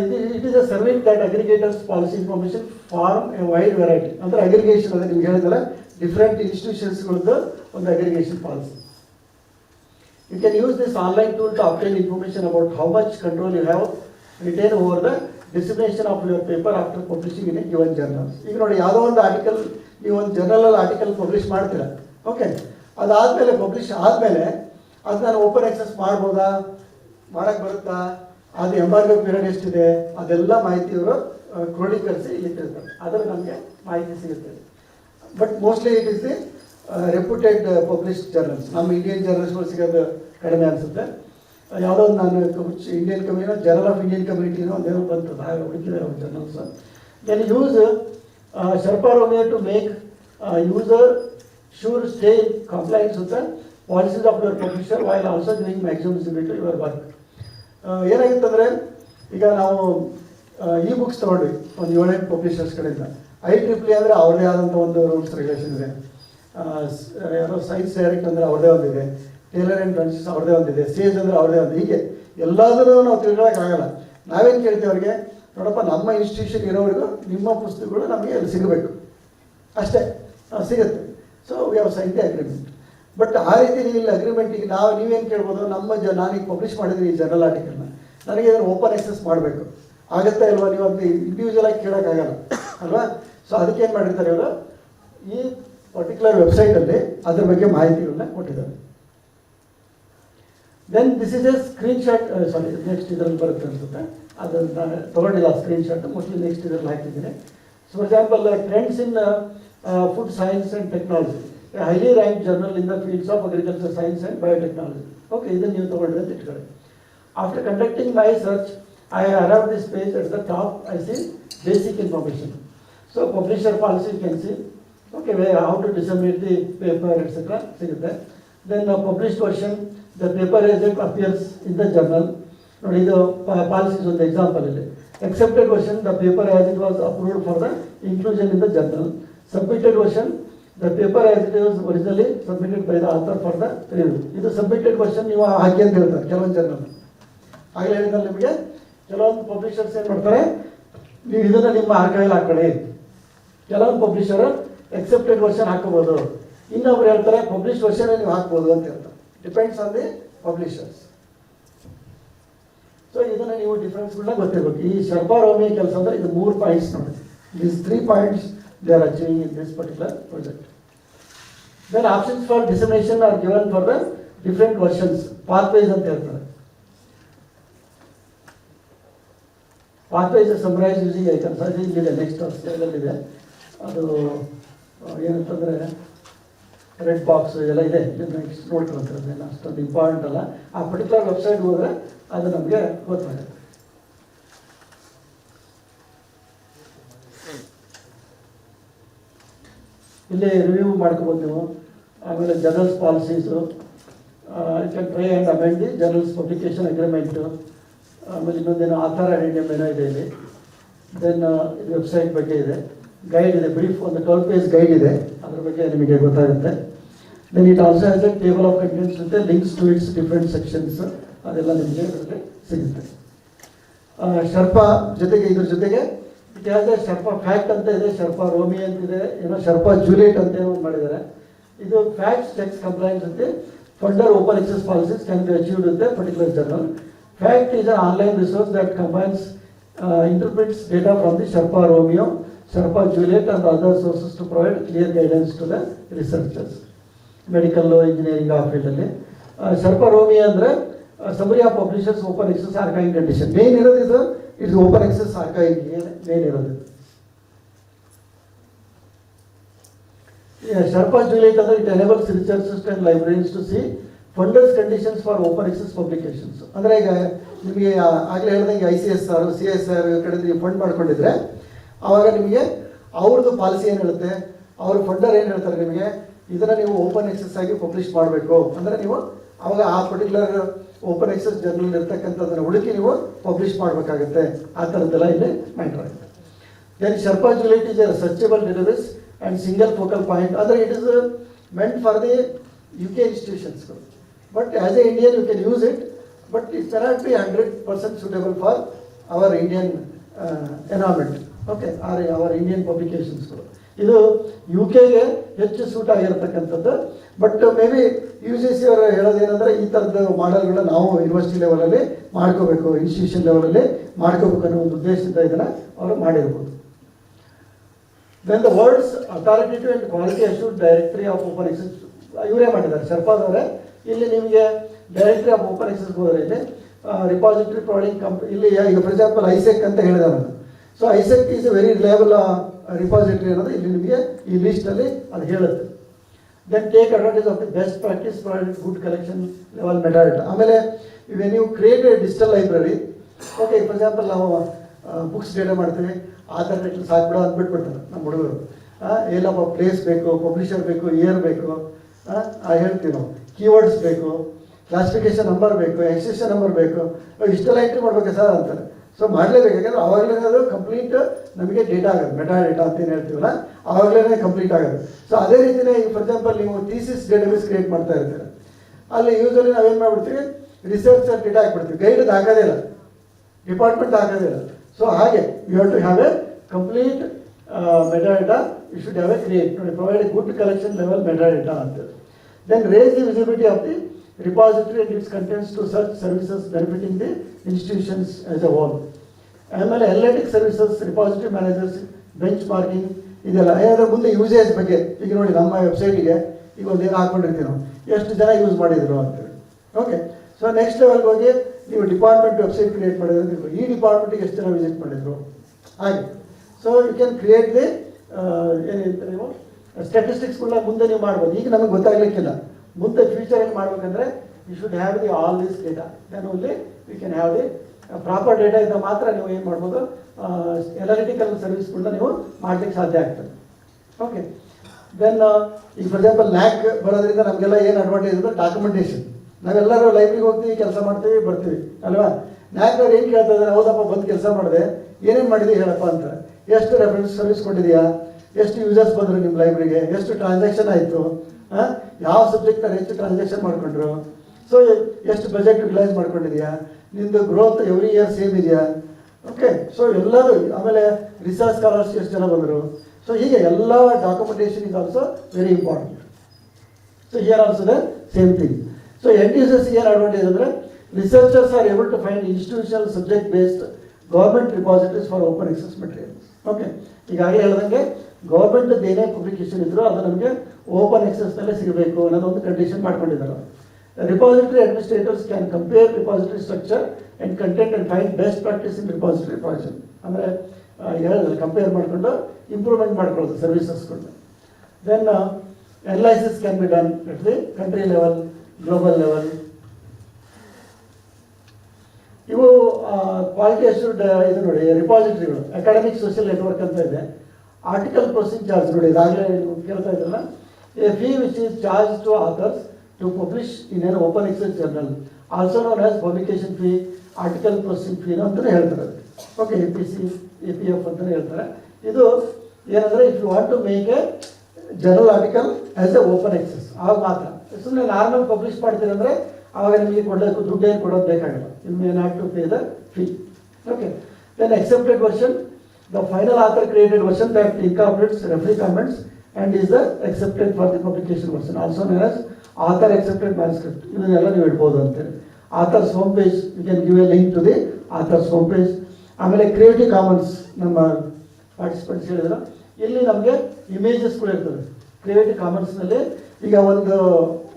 ಇದು it is a serving that aggregators policy information form a wide variety ಅಂದರೆ ಅಗ್ರಿಗೇಷನ್ ಅಂದರೆ ನಿಮ್ಗೆ ಹೇಳಿದಲ್ಲ ಡಿಫ್ರೆಂಟ್ ಇನ್ಸ್ಟಿಟ್ಯೂಷನ್ಸ್ಗಳದ್ದು ಒಂದು aggregation policy you can use this online tool to obtain information about how much control you have retain over the dissemination of your paper after publishing in a given journal. ಈಗ ನೋಡಿ ಯಾವುದೋ ಒಂದು article ನೀವು ಒಂದು ಜರ್ನಲಲ್ಲಿ article publish ಮಾಡ್ತೀರಾ okay ಅದಾದಮೇಲೆ publish ಆದಮೇಲೆ ಅದು ನಾನು ಓಪನ್ ಆಕ್ಸೆಸ್ ಮಾಡ್ಬೋದಾ? ಮಾಡಕ್ಕೆ ಬರುತ್ತಾ? ಅದು ಎಂಬಾರ್ಗೋ ಪೀರಿಯಡ್ ಎಷ್ಟಿದೆ? ಅದೆಲ್ಲ ಮಾಹಿತಿ ಅವರು ಕ್ರೋಢೀಕರಿಸಿ ಇಲ್ಲಿ ತಿಳ್ತಾರೆ ಅದರ ನಮಗೆ ಮಾಹಿತಿ ಸಿಗುತ್ತೆ. But mostly it is the reputed publish journals ನಮ್ಮ ಇಂಡಿಯನ್ ಜರ್ನಲ್ಸ್ಗಳು ಸಿಗೋದು ಕಡಿಮೆ ಅನಿಸುತ್ತೆ. ಯಾವುದೋ ಒಂದು ನಾನು ಇಂಡಿಯನ್ ಕಮ್ಯುನಿನ ಜರ್ನಲ್ ಆಫ್ ಇಂಡಿಯನ್ ಕಮ್ಯುನಿಟಿನೋ ಅದೇನೋ ಬಂತದ. ಹಾಗೆ ಹುಡುಕಿದೆ ಅವ್ರ journals then use SHERPA to make user sure with the policies of of your while while also maximum maximum to your work. ಏನಾಗಿತ್ತಂದರೆ ಈಗ ನಾವು ಇ ಬುಕ್ಸ್ ತೊಗೊಂಡ್ವಿ ಒಂದು ಏಳೆಂಟು ಪಬ್ಲಿಷರ್ಸ್ ಕಡೆಯಿಂದ. ಐ ಟ್ರಿಪ್ಲಿ ಅಂದರೆ ಅವ್ರದೇ ಆದಂಥ ಒಂದು ರೂಲ್ಸ್ ರೆಗ್ಯುಲೇಷನ್ ಇದೆ. ಆ, ಸ್- ಯಾರೋ ಸೈನ್ಸ್ ಡೈರೆಕ್ಟ್ ಅಂದರೆ ಅವ್ರದ್ದೇ ಒಂದಿದೆ. ಟೇಲರ್ ಆ್ಯಂಡ್ ಫ್ರೆಂಡ್ಸ್ ಅವ್ರದ್ದೇ ಒಂದಿದೆ. ಸೇಜ್ ಅಂದರೆ ಅವ್ರದ್ದೇ ಒಂದು ಹೀಗೆ ಎಲ್ಲದನ್ನೂ ನಾವು ತಿಳ್ಕೊಳ್ಳೋಕ್ಕಾಗಲ್ಲ ನಾವೇನು ಕೇಳ್ತೀವಿ ಅವ್ರಿಗೆ ನೋಡಪ್ಪ ನಮ್ಮ ಇನ್ಸ್ಟಿಟ್ಯೂಷನ್ ಇರೋವರೆಗೂ ನಿಮ್ಮ ಪುಸ್ತಕಗಳು ನಮಗೆ ಅಲ್ಲಿ ಸಿಗಬೇಕು. ಅಷ್ಟೇ ಸಿಗುತ್ತೆ. So we have sign the agreement but ಆ ರೀತಿ ನೀವು ಇಲ್ಲಿ ಅಗ್ರಿಮೆಂಟಿಗೆ ನಾವು ನೀವೇನು ಕೇಳ್ಬೋದು? ನಮ್ಮ ಜ ನಾನೀಗ ಪಬ್ಲಿಷ್ ಮಾಡಿದ್ದೀನಿ ಈ ಜರ್ನಲ್ ಆರ್ಟಿಕಲ್ನ ನನಗೆ ಇದನ್ನು ಓಪನ್ ಎಕ್ಸೆಸ್ ಮಾಡಬೇಕು. ಆಗುತ್ತಾ ಇಲ್ವಾ ನೀವು ಅದು ಇಂಡಿವಿಜುವಲ್ ಆಗಿ ಕೇಳೋಕ್ಕಾಗಲ್ಲ. ಅಲ್ವಾ? ಸೊ ಅದಕ್ಕೆ ಏನು ಮಾಡಿರ್ತಾರೆ ಅವರು ಈ ಪರ್ಟಿಕ್ಯುಲರ್ ವೆಬ್ಸೈಟಲ್ಲಿ ಅದ್ರ ಬಗ್ಗೆ ಮಾಹಿತಿಗಳನ್ನ ಕೊಟ್ಟಿದ್ದಾರೆ. Then this is a screenshot sorry next ಇದರಲ್ಲಿ ಬರುತ್ತೆ ಅನ್ಸುತ್ತೆ. ಅದನ್ನು ನಾನು ತೊಗೊಂಡಿಲ್ಲ ಸ್ಕ್ರೀನ್ ಶಾಟ್ ಮೋಸ್ಟ್ಲಿ ನೆಕ್ಸ್ಟ್ ಇದರಲ್ಲಿ ಹಾಕಿದ್ದೀನಿ. For example trends in food science and technology highly rank journal in the fields of agriculture science and biotechnology okay ಇದನ್ನು ನೀವು ತೊಗೊಂಡ್ರಿ ಅಂತ ಇಟ್ಕೊಳ್ಳಿ after conducting my search I arrive this page at the top I see basic information so publisher policy can see okay how to disseminate the paper etcetera ಸಿಗುತ್ತೆ then published version the paper as it appears in the journal ನೋಡಿ ಇದು policies ಒಂದು example ಇದೆ accepted version the paper as it was approved for the inclusion in the journal submitted version the paper as it was originally submitted by the author for the review ಇದು submitted question ನೀವು ಹಾಕಿ ಅಂತ ಹೇಳ್ತಾರೆ, ಕೆಲವೊಂದು ಜನ. ಆಗಲೇ ಹೇಳಿದ್ರೆ ನಿಮಗೆ? ಕೆಲವೊಂದು ಪಬ್ಲಿಷರ್ಸ್ ಏನು ಮಾಡ್ತಾರೆ, ನೀವು ಇದನ್ನು ನಿಮ್ಮ ಆರ್ಕೈವಲ್ ಹಾಕೊಳ್ಳಿ. ಕೆಲವೊಂದು ಪಬ್ಲಿಷರ್ ಎಕ್ಸೆಪ್ಟೆಡ್ ವರ್ಷನ್ ಹಾಕೋಬೋದು. ಇನ್ನೊಬ್ರು ಹೇಳ್ತಾರೆ ಪಬ್ಲಿಷ್ ವರ್ಷನ್ ನೀವು ಹಾಕ್ಬೋದು ಅಂತ ಹೇಳ್ತಾರೆ. Depends on the publishers so ಇದನ್ನು ನೀವು ಡಿಫ್ರೆನ್ಸ್ಗಳನ್ನ ಗೊತ್ತಿರಬೇಕು. ಈ ಶರ್ಬಾರೋಮಿ ಕೆಲಸ ಅಂದರೆ ಇದು ಮೂರು ಪಾಯಿಂಟ್ಸ್ ನೋಡಿ this three points they are achieving in this particular project then options for dissemination are given for the different versions pathways ಅಂತ ಹೇಳ್ತಾರೆ ಪಾತ್ವೇಸ್ ಸಮರೈಸ್ ಯೂಸಿಂಗ್ ಐಟಮ್ಸ್ ಅದು ಇಲ್ಲಿದೆ ನೆಕ್ಸ್ಟ್ ಸ್ಟೈಲಲ್ಲಿದೆ ಅದು ಏನಂತಂದರೆ ರೆಡ್ ಬಾಕ್ಸ್ ಎಲ್ಲ ಇದೆ. ನೆಕ್ಸ್ಟ್ ನೋಡ್ಕೊಳ್ತಾರೆ ಅದೆಲ್ಲ ಅಷ್ಟೊಂದು ಇಂಪಾರ್ಟೆಂಟ್ ಅಲ್ಲ. ಆ ಪರ್ಟಿಕ್ಯುಲರ್ ವೆಬ್ಸೈಟ್ ಹೋದರೆ ಅದು ನಮಗೆ ಗೊತ್ತಾಗುತ್ತೆ. ಇಲ್ಲಿ ರಿವ್ಯೂ ಮಾಡ್ಕೋಬೋದು ನೀವು ಆಮೇಲೆ journals policies try and amend the publication agreement ಆಮೇಲೆ ಇನ್ನೊಂದೇನು ಆಧಾರ್ ಐಡೆಂಟಿಟಿ ಏನೋ ಇದೆ ಇಲ್ಲಿ. ದೆನ್ ವೆಬ್ಸೈಟ್ ಬಗ್ಗೆ ಇದೆ. ಗೈಡ್ ಇದೆ ಬ್ರೀಫ್ ಒಂದು ಟ್ವೆಲ್ ಪೇಜ್ ಗೈಡ್ ಇದೆ. ಅದ್ರ ಬಗ್ಗೆ ನಿಮಗೆ ಗೊತ್ತಾಗುತ್ತೆ. Then it also has a table of contents ಜೊತೆ links to its different sections ಅದೆಲ್ಲ ನಿಮಗೆ ಸಿಗುತ್ತೆ. ಶರ್ಪಾ ಜೊತೆಗೆ, ಇದ್ರ ಜೊತೆಗೆ ಇಟ್ ಸರ್ಪ ಫ್ಯಾಕ್ಟ್ ಅಂತ ಇದೆ, ಸರ್ಪ ರೋಮಿ ಅಂತಿದೆ ಏನೋ ಸರ್ಪ ಜೂಲಿಯಟ್ ಅಂತ ಏನೋ ಮಾಡಿದ್ದಾರೆ. ಇದು ಫ್ಯಾಕ್ಟ್ ಚೆಕ್ಸ್ ಕಂಪ್ಲೈಂಟ್ಸ್ ಅಂತ funder open access policies can be achieved ಅಂತ particular journal fact an online resource that combines interprets data from the SHERPA Romeo SHERPA Juliet and other sources to provide clear guidance to the researchers medical engineering ಆ ಫೀಲ್ಡಲ್ಲಿ ಸರ್ಪ Romeo ಅಂದರೆ summary of publishers open access archiving condition main ಇರೋದು ಇದು it's open access archive ಇರೋದು? SHERPA Juliet ಅಂದರೆ it enables researchers and libraries to see funders conditions for open access publications ಅಂದರೆ ಈಗ ನಿಮಗೆ ಆಗಲೇ ಹೇಳಿದಂಗೆ I C S R C S R ಕಡೆ ನೀವು ಫಂಡ್ ಮಾಡ್ಕೊಂಡಿದ್ರೆ ಆವಾಗ ನಿಮಗೆ ಅವ್ರದ್ದು ಪಾಲಿಸಿ ಏನು ಹೇಳುತ್ತೆ? ಅವ್ರ ಫಂಡರ್ ಏನು ಹೇಳ್ತಾರೆ ನಿಮಗೆ? ಇದನ್ನು ನೀವು ಓಪನ್ ಎಕ್ಸೆಸ್ ಆಗಿ ಪಬ್ಲಿಷ್ ಮಾಡಬೇಕು. ಅಂದರೆ ನೀವು ಅವಾಗ ಆ ಪರ್ಟಿಕ್ಯುಲರ್ ಓಪನ್ ಎಕ್ಸಸ್ ಜರ್ನಲ್ ಇರ್ತಕ್ಕಂಥದ್ದನ್ನು ಹುಡುಕಿ ನೀವು ಪಬ್ಲಿಷ್ ಮಾಡಬೇಕಾಗುತ್ತೆ. ಆ ಥರದ್ದೆಲ್ಲ ಇಲ್ಲಿ ಮ್ಯಾಟರ್ ಆಗುತ್ತೆ. Then SHERPA Juliet is a searchable database and single focal point ಅಂದರೆ it is meant for the U K ಇನ್ಸ್ಟಿಟ್ಯೂಷನ್ಸ್ಗಳು but as a Indian you can use it but it cannot be hundred percent suitable for our Indian environment okay or our Indian ಪಬ್ಲಿಕೇಶನ್ಸ್ಗಳು ಇದು U ಕೆಗೆ ಹೆಚ್ಚು suit ಆಗಿರತಕ್ಕಂಥದ್ದು but B U G C ಅವರು ಹೇಳೋದೇನಂದ್ರೆ ಈ ಥರದ ಮಾಡೆಲ್ಗಳನ್ನ ನಾವು university ಲೆವೆಲಲ್ಲಿ ಮಾಡ್ಕೋಬೇಕು ಇನ್ಸ್ಟಿಟ್ಯೂಷನ್ ಲೆವೆಲಲ್ಲಿ ಮಾಡ್ಕೋಬೇಕು ಅನ್ನೋ ಒಂದು ಉದ್ದೇಶದಿಂದ ಇದನ್ನು ಅವರು ಮಾಡಿರ್ಬೋದು. Then the world's authoritative and quality assured directory of open access ಇವರೇ ಮಾಡಿದ್ದಾರೆ. ಶರ್ಪಾದವರೇ ಇಲ್ಲಿ ನಿಮಗೆ ಡೈರೆಕ್ಟ್ರಿ ಆಫ್ ಓಪನ್ ಎಕ್ಸೆಸ್ ಹೋದರೆ ಇಲ್ಲಿ ರಿಪಾಸಿಟರಿ ಪ್ರೊವೈಡಿಂಗ್ ಕಂಪ್ ಇಲ್ಲಿ ಈಗ ಫಾರ್ ಎಕ್ಸಾಂಪಲ್ ಐಸೆಕ್ ಅಂತ ಹೇಳಿದಾರೆ ನಾನು ಸೊ ಐಸೆಕ್ ಈಸ್ ವೆರಿ ರಿಲಯಬಲ್ ರಿಪಾಸಿಟ್ರಿ ಅನ್ನೋದು ಇಲ್ಲಿ ನಿಮಗೆ ಈ ಲಿಸ್ಟಲ್ಲಿ ಅದು ಹೇಳುತ್ತೆ. Then take advantage of the best practice for good collection level metadata ಆಮೇಲೆ you create a digital library okay for example ನಾವು ಬುಕ್ಸ್ ಡೇಟಾ ಮಾಡ್ತೀವಿ ಆಧಾರ್ ಟೈಟ್ಲ್ ಸಾಕ್ಬಿಡೋ ಅಂದ್ಬಿಟ್ಬಿಡ್ತಾರೆ ನಮ್ಮ ಹುಡುಗರು. ಎಲ್ಲಪ್ಪ ಪ್ಲೇಸ್ ಬೇಕು ಪಬ್ಲಿಷರ್ ಬೇಕು ಇಯರ್ ಬೇಕು ಆ, ಆ ಹೇಳ್ತೀವಿ ನಾವು. ಕೀವರ್ಡ್ಸ್ ಬೇಕು ಕ್ಲಾಸಿಫಿಕೇಶನ್ ನಂಬರ್ ಬೇಕು ಎಕ್ಸಿಷನ್ ನಂಬರ್ ಬೇಕು. ಇಷ್ಟೆಲ್ಲ ಎಂಟ್ರಿ ಮಾಡ್ಬೇಕಾ ಸರ್ ಅಂತಾರೆ. ಸೊ ಮಾಡಲೇಬೇಕು ಯಾಕಂದ್ರೆ ಅವಾಗಲೇ ಅದು ಕಂಪ್ಲೀಟ್ ನಮಗೆ ಡೇಟಾ ಆಗುತ್ತೆ ಮೆಟಾ ಡೇಟಾ ಅಂತ ಏನು ಹೇಳ್ತೀವಲ್ಲ ಆವಾಗಲೇ ಕಂಪ್ಲೀಟ್ ಆಗುತ್ತೆ. ಸೊ ಅದೇ ರೀತಿಯೇ ಈಗ ಫಾರ್ ಎಕ್ಸಾಂಪಲ್ ನೀವು ಥೀಸಿಸ್ ಡೇಟಾಬೇಸ್ ಕ್ರಿಯೇಟ್ ಮಾಡ್ತಾ ಇರ್ತೀರ. ಅಲ್ಲಿ ಯೂಸಲಿ ನಾವೇನು ಮಾಡ್ಬಿಡ್ತೀವಿ? ರಿಸರ್ಚ್ ಡೇಟಾ ಹಾಕ್ಬಿಡ್ತೀವಿ. ಗೈಡ್ ಹಾಕೋದೇ ಇಲ್ಲ. ಡಿಪಾರ್ಟ್ಮೆಂಟ್ ಹಾಕೋದಿಲ್ಲ ಸೊ ಹಾಗೆ you have to have a complete metadata you should have a create provide a good collection level metadata ಅಂತೇಳಿ then raise the visibility of the repository and its contents to search services benefiting the institutions as a whole. ಆಮೇಲೆ electric services repository managers benchmarking ಇದೆಲ್ಲ ಏನಾದ್ರೆ ಮುಂದೆ usage ಬಗ್ಗೆ, ಈಗ ನೋಡಿ ನಮ್ಮ ವೆಬ್ಸೈಟಿಗೆ ಈಗ ಒಂದು ಏನು ಹಾಕ್ಕೊಂಡಿರ್ತೀವಿ ನಾವು. ಎಷ್ಟು ಜನ ಯೂಸ್ ಮಾಡಿದ್ರು ಅಂತೇಳಿ ಓಕೆ ಸೊ ನೆಕ್ಸ್ಟ್ ಲೆವೆಲ್ಗೆ ಹೋಗಿ ನೀವು ಡಿಪಾರ್ಟ್ಮೆಂಟ್ ವೆಬ್ಸೈಟ್ ಕ್ರಿಯೇಟ್ ಮಾಡಿದ್ರೆ ಈ ಡಿಪಾರ್ಟ್ಮೆಂಟಿಗೆ ಎಷ್ಟು ಜನ ವಿಸಿಟ್ ಮಾಡಿದ್ರು? ಹಾಗೆ. So you can create the ಏನಿರುತ್ತೆ ನೀವು ಸ್ಟ್ಯಾಟಿಸ್ಟಿಕ್ಸ್ಗಳನ್ನ ಮುಂದೆ ನೀವು ಮಾಡ್ಬೋದು. ಈಗ ನಮಗೆ ಗೊತ್ತಾಗ್ಲಿಕ್ಕಿಲ್ಲ. ಮುಂದೆ ಫ್ಯೂಚರಲ್ಲಿ ಮಾಡಬೇಕಂದ್ರೆ you should have the all this data then only you can have the proper data ಇದ್ದ ಮಾತ್ರ ನೀವು ಏನು ಮಾಡ್ಬೋದು ಸರ್ವಿಸ್ ಸರ್ವಿಸ್ಗಳನ್ನ ನೀವು ಮಾಡ್ಲಿಕ್ಕೆ ಸಾಧ್ಯ ಆಗ್ತದೆ. ಓಕೆ ದೆನ್ ಈಗ ಫಾರ್ ಎಕ್ಸಾಂಪಲ್ ಲ್ಯಾಕ್ ಬರೋದ್ರಿಂದ ನಮಗೆಲ್ಲ ಏನು ಅಡ್ವಾಂಟೇಜ್ ಅಂದರೆ ಡಾಕ್ಯುಮೆಂಟೇಷನ್ ನಾವೆಲ್ಲರೂ ಲೈಬ್ರಿಗೆ ಹೋಗ್ತೀವಿ, ಕೆಲಸ ಮಾಡ್ತೀವಿ, ಬರ್ತೀವಿ, ಅಲ್ವಾ? ನ್ಯಾಕ್ನವ್ರು ಏನು ಕೇಳ್ತಾ ಇದ್ದಾರೆ, ಹೌದಪ್ಪ, ಬಂದು ಕೆಲಸ ಮಾಡಿದೆ, ಏನೇನು ಮಾಡಿದೆ ಹೇಳಪ್ಪ ಅಂತ ಎಷ್ಟು ರೆಫರೆನ್ಸ್ ಸರ್ವಿಸ್ ಕೊಟ್ಟಿದೆಯಾ ಎಷ್ಟು ಯೂಸರ್ಸ್ ಬಂದರು ನಿಮ್ಮ ಲೈಬ್ರರಿಗೆ ಎಷ್ಟು ಟ್ರಾನ್ಸಾಕ್ಷನ್ ಆಯಿತು? ಯಾವ ಸಬ್ಜೆಕ್ಟಲ್ಲಿ ಹೆಚ್ಚು ಟ್ರಾನ್ಸಾಕ್ಷನ್ ಮಾಡ್ಕೊಂಡ್ರು? ಸೊ ಎಷ್ಟು ಬಜೆಟ್ ಯುಟಿಲೈಸ್ ಮಾಡ್ಕೊಂಡಿದ್ಯಾ? ನಿಂದು ಗ್ರೋತ್ ಎವ್ರಿ ಇಯರ್ ಸೇಮ್ ಇದೆಯಾ? ಓಕೆ ಸೊ ಎಲ್ಲರೂ, ಆಮೇಲೆ ರಿಸರ್ಚ್ ಸ್ಕಾಲರ್ಸ್ ಎಷ್ಟು ಜನ ಬಂದರು? ಸೊ ಹೀಗೆ ಎಲ್ಲ documentation is also very important so here also the same thing so N U S year advantage ಅಂದರೆ researchers are able to find institutional subject based government repositories for open access materials okay ಈಗಾಗಲೇ ಹೇಳ್ದಂಗೆ government ಏನೇ publication ಇದ್ದರೂ ಅದು ನಮಗೆ open ಎಕ್ಸಸ್ನಲ್ಲೇ ಸಿಗಬೇಕು ಅನ್ನೋದೊಂದು condition ಮಾಡ್ಕೊಂಡಿದ್ದಾರೆ. Repository administrators can compare repository structure and content and find best practice in repository project ಅಂದರೆ ಹೇಳಿದ್ರೆ ಕಂಪೇರ್ ಮಾಡಿಕೊಂಡು ಇಂಪ್ರೂವ್ಮೆಂಟ್ ಮಾಡ್ಕೊಳ್ಳೋದು ಸರ್ವಿಸಸ್ಗಳನ್ನ then analysis can be done at the country level global level ಇವು ಕ್ವಾಲಿಟಿ ಅಶ್ಯೂರ್ಡ್ ಇದು ನೋಡಿ ರಿಪಾಸಿಟರಿಗಳು academic social network ಅಂತ ಇದೆ. Article ಪ್ರೊಸೀಜ್ charge ನೋಡಿ, ಇದಾಗಲೇ ಕೇಳ್ತಾ ಇದ್ರಲ್ಲ a fee which is charge to authors to publish in an open access journal also known as publication fee article processing fee ಅಂತಲೇ ಹೇಳ್ತಾರೆ. Okay A P C A P F ಅಂತಲೇ ಹೇಳ್ತಾರೆ. ಇದು ಏನಂದರೆ if you want to make a journal article as a open access ಆವಾಗ ಮಾತ್ರ. ಸುಮ್ಮನೆ normal publish ಮಾಡ್ತೀರಂದ್ರೆ ಆವಾಗ ನಿಮಗೆ ಕೊಡಬೇಕು ದುಡ್ಡು ಕೊಡೋದು ಬೇಕಾಗಿಲ್ಲ. You may not to pay the fee okay then accepted version the final author created version that incorporates referee comments and is the accepted for the publication version. Also known as author accepted manuscript ಇದನ್ನೆಲ್ಲ ನೀವು ಇಡ್ಬೋದು ಅಂತೇಳಿ authors home page you can give a link to the authors home page ಆಮೇಲೆ creative commons ನಮ್ಮ participants ಹೇಳಿದ್ರು. ಇಲ್ಲಿ ನಮಗೆ ಇಮೇಜಸ್ಗಳು ಇರ್ತದೆ. ಕ್ರಿಯೇಟಿವ್ ಕಾಮನ್ಸ್ನಲ್ಲಿ ಈಗ ಒಂದು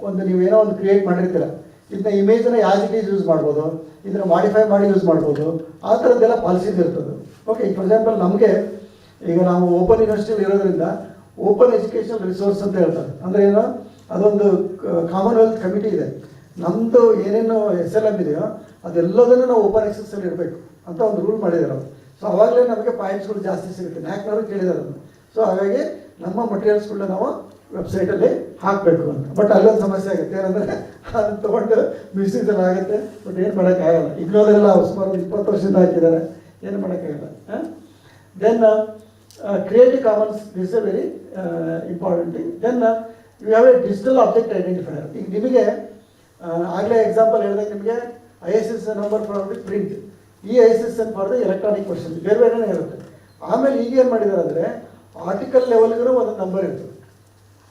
ಒಂದು ನೀವೇನೋ ಒಂದು ಕ್ರಿಯೇಟ್ ಮಾಡಿರ್ತೀರ. ಇದನ್ನ ಇಮೇಜನ್ನ ಯಾಸ್ ಇಟ್ ಯೂಸ್ ಮಾಡ್ಬೋದು. ಇದನ್ನ ಮಾಡಿಫೈ ಮಾಡಿ ಯೂಸ್ ಮಾಡ್ಬೋದು. ಆ ಥರದ್ದೆಲ್ಲ ಪಾಲಿಸೀಸ್ ಇರ್ತದೆ. ಓಕೆ ಫಾರ್ ಎಕ್ಸಾಂಪಲ್ ನಮಗೆ ಈಗ ನಾವು ಓಪನ್ ಯೂನಿವರ್ಸಿಟಿಲಿ ಇರೋದ್ರಿಂದ ಓಪನ್ ಎಜುಕೇಷನ್ ರಿಸೋರ್ಸ್ ಅಂತ ಹೇಳ್ತಾರೆ. ಅಂದರೆ ಏನೋ? ಅದೊಂದು ಕಾಮನ್ವೆಲ್ತ್ ಕಮಿಟಿ ಇದೆ. ನಮ್ಮದು ಏನೇನು ಎಸ್ ಎಲ್ ಎಂ ಇದೆಯೋ, ಅದೆಲ್ಲದನ್ನು ನಾವು ಓಪನ್ ಅಲ್ಲಿ ಇರಬೇಕು ಅಂತ ಒಂದು ರೂಲ್ ಮಾಡಿದ್ದಾರೆ ಅವರು. ಸೊ ಅವಾಗಲೇ ನಮಗೆ ಪಾಯಿಂಟ್ಸ್ಗಳು ಜಾಸ್ತಿ ಸಿಗುತ್ತೆ. ನ್ಯಾಕ್ನವರು ಕೇಳಿದ್ದಾರೆ ಅದನ್ನು. ಸೊ ಹಾಗಾಗಿ ನಮ್ಮ ಮಟೀರಿಯಲ್ಸ್ಗಳನ್ನ ನಾವು ವೆಬ್ಸೈಟಲ್ಲಿ ಹಾಕಬೇಕು ಅಂತ. ಬಟ್ ಅಲ್ಲೊಂದು ಸಮಸ್ಯೆ ಆಗುತ್ತೆ. ಏನಂದರೆ, ಅದನ್ನು ತೊಗೊಂಡು ಮಿಸ್ಯೂಸ್ ಎಲ್ಲ ಆಗುತ್ತೆ. ಬಟ್ ಏನು ಮಾಡೋಕ್ಕಾಗಲ್ಲ. ಇಗ್ನೋರೆಲ್ಲ ಸುಮಾರು ಒಂದು ಇಪ್ಪತ್ತು ವರ್ಷದಿಂದ ಹಾಕಿದ್ದಾರೆ. ಏನು ಮಾಡೋಕ್ಕಾಗಲ್ಲ. Then creative commons this a very important thing then you have a digital object identifier ಈಗ ನಿಮಗೆ ಆಗಲೇ ಎಕ್ಸಾಂಪಲ್ ಹೇಳಿದಾಗ ನಿಮಗೆ I S S number for the print ಈ I S S N for the electronic version ಬೇರೆ ಬೇರೆನೇ ಇರುತ್ತೆ. ಆಮೇಲೆ ಈಗ ಏನು ಮಾಡಿದ್ದಾರೆ ಅಂದರೆ ಆರ್ಟಿಕಲ್ ಲೆವೆಲ್ಗೂ ಒಂದು ನಂಬರ್ ಇರ್ತದೆ.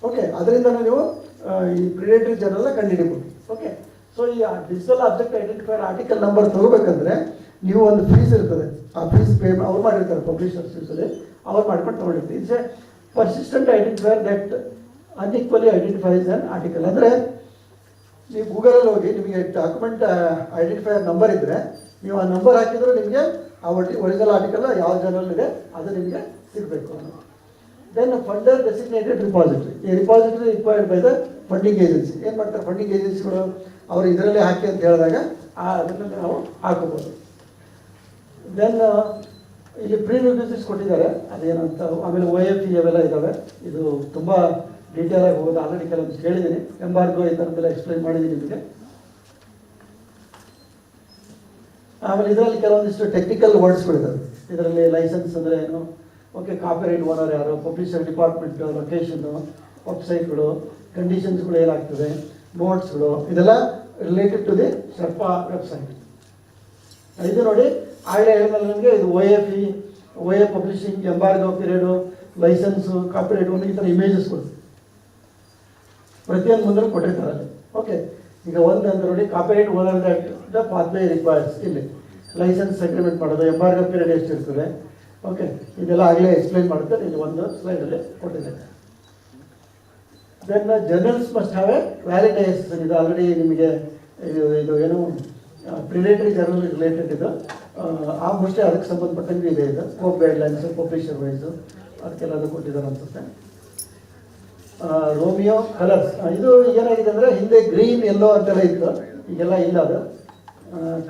ಓಕೆ ಅದರಿಂದ ನೀವು ಈ ಪ್ರಿಡೇಟರಿ ಜನರಲ್ಲ ಕಂಡುಹಿಡಿಬೋದು ಓಕೆ ಸೊ ಈ digital object identifier article number ತಗೋಬೇಕಂದ್ರೆ ನೀವು ಒಂದು ಫೀಸ್ ಇರ್ತದೆ. ಆ ಫೀಸ್ ಪೇ ಅವ್ರು ಮಾಡಿರ್ತಾರೆ ಪಬ್ಲಿಷರ್ಸ್ ಇರ್ತದೆ ಅವ್ರು ಮಾಡ್ಕೊಂಡು ತೊಗೊಂಡಿರ್ತೀವಿ. It's a persistent identifier that uniquely identifies an article ಅಂದರೆ ನೀವು ಗೂಗಲಲ್ಲಿ ಹೋಗಿ ನಿಮಗೆ ಡಾಕ್ಯುಮೆಂಟ್ ಐಡೆಂಟಿಫೈಯರ್ ನಂಬರ್ ಇದ್ದರೆ ನೀವು ಆ ನಂಬರ್ ಹಾಕಿದ್ರೆ ನಿಮಗೆ ಆ ಒರಿಜಿನಲ್ ಆರ್ಟಿಕಲ್ ಯಾವ ಜರ್ನಲ್ ಇದೆ, ಅದು ನಿಮಗೆ ಸಿಗಬೇಕು ದೆನ್ ಫಂಡರ್ ಡೆಸಿಗ್ನೇಟೆಡ್ ರಿಪಾಸಿಟ್ರಿ ಈ repository required by the funding agency ಏನು ಮಾಡ್ತಾರೆ ಫಂಡಿಂಗ್ ಏಜೆನ್ಸಿಗಳು ಅವರು ಇದರಲ್ಲೇ ಹಾಕಿ ಅಂತ ಹೇಳಿದಾಗ, ಆ ಅದನ್ನು ನಾವು ಹಾಕೋಬೋದು. ದೆನ್ ಇಲ್ಲಿ ಪ್ರೀ ರಿಕ್ವಿಸಿಟ್ಸ್ ಕೊಟ್ಟಿದ್ದಾರೆ. ಅದೇನಂತ, ಆಮೇಲೆ ಒ ಎಫ್ ಪಿ ಅವೆಲ್ಲ ಇದ್ದಾವೆ ಇದು ತುಂಬ ಡೀಟೇಲ್ ಆಗಿ ಹೋಗೋದು ಆಲ್ರೆಡಿ ಕೆಲವೊಂದು ಕೇಳಿದ್ದೀನಿ. ಎಂಬಾರ್ಗೋ ಈ ಥರದ್ದೆಲ್ಲ ಎಕ್ಸ್ಪ್ಲೈನ್ ಮಾಡಿದ್ದೀನಿ ನಿಮಗೆ. ಆಮೇಲೆ ಇದರಲ್ಲಿ ಕೆಲವೊಂದಿಷ್ಟು ಟೆಕ್ನಿಕಲ್ ವರ್ಡ್ಸ್ಗಳಿದ್ದಾವೆ ಇದರಲ್ಲಿ ಲೈಸೆನ್ಸ್ ಅಂದರೆ ಏನು? ಓಕೆ ಕಾಪಿರೈಟ್ ಓನರ್ ಯಾರು? ಪಬ್ಲಿಷರ್ ಡಿಪಾರ್ಟ್ಮೆಂಟು ಲೊಕೇಶನ್ನು ವೆಬ್ಸೈಟ್ಗಳು ಕಂಡೀಷನ್ಸ್ಗಳು ಏನಾಗ್ತದೆ? ನೋಟ್ಸ್ಗಳು ಇದೆಲ್ಲ related to the SHERPA website ಇದು ನೋಡಿ ಆಗಲೇ ಹೇಳಿದ್ಮೇಲೆ ನನಗೆ ಇದು O A P O A publishing embargo period licence copyright ಈ ಥರ ಇಮೇಜಸ್ಗಳು ಪ್ರತಿಯೊಂದು ಮುಂದೆ ಕೊಟ್ಟಿರ್ತಾರೆ ಓಕೆ ಈಗ ಒಂದು ಅಂದ್ರೆ ನೋಡಿ copyright owner the pathway requires ಇಲ್ಲಿ ಲೈಸೆನ್ಸ್ ಅಗ್ರಿಮೆಂಟ್ ಮಾಡೋದು ಎಂಬಾರ್ಗೋ ಪೀರಿಯಡ್ ಎಷ್ಟಿರ್ತದೆ ಓಕೆ ಇದೆಲ್ಲ ಆಗಲೇ ಎಕ್ಸ್ಪ್ಲೈನ್ ಮಾಡ್ತಾರೆ ಇದು ಒಂದು ಸ್ಲೈಡಲ್ಲಿ ಕೊಟ್ಟಿದ್ದಾರೆ then journals must have a validation ಇದು ಆಲ್ರೆಡಿ ನಿಮಗೆ, ಇದು ಇದು ಏನು ಪ್ರಿಡೇಟರಿ ಜರ್ನಲ್ ರಿಲೇಟೆಡ್ ಇದು. ಆ ಮೋಸ್ಟ್ಲಿ ಅದಕ್ಕೆ ಸಂಬಂಧಪಟ್ಟಂಗೆ ಇದೆ ಇದು. ಕೋಪ್ ಗೈಡ್ಲೈನ್ಸು ಪಬ್ಲಿಷರ್ ವೈಸು ಅದಕ್ಕೆಲ್ಲ ಅದು ಕೊಟ್ಟಿದ್ದಾರೆ ಅನ್ಸುತ್ತೆ ರೋಮಿಯೋ ಕಲರ್ಸ್ ಇದು ಏನಾಗಿದೆ ಅಂದರೆ ಹಿಂದೆ ಗ್ರೀನ್ ಎಲ್ಲೋ ಅಂತೆಲ್ಲ ಇತ್ತು. ಈಗೆಲ್ಲ ಇಲ್ಲ ಅದು.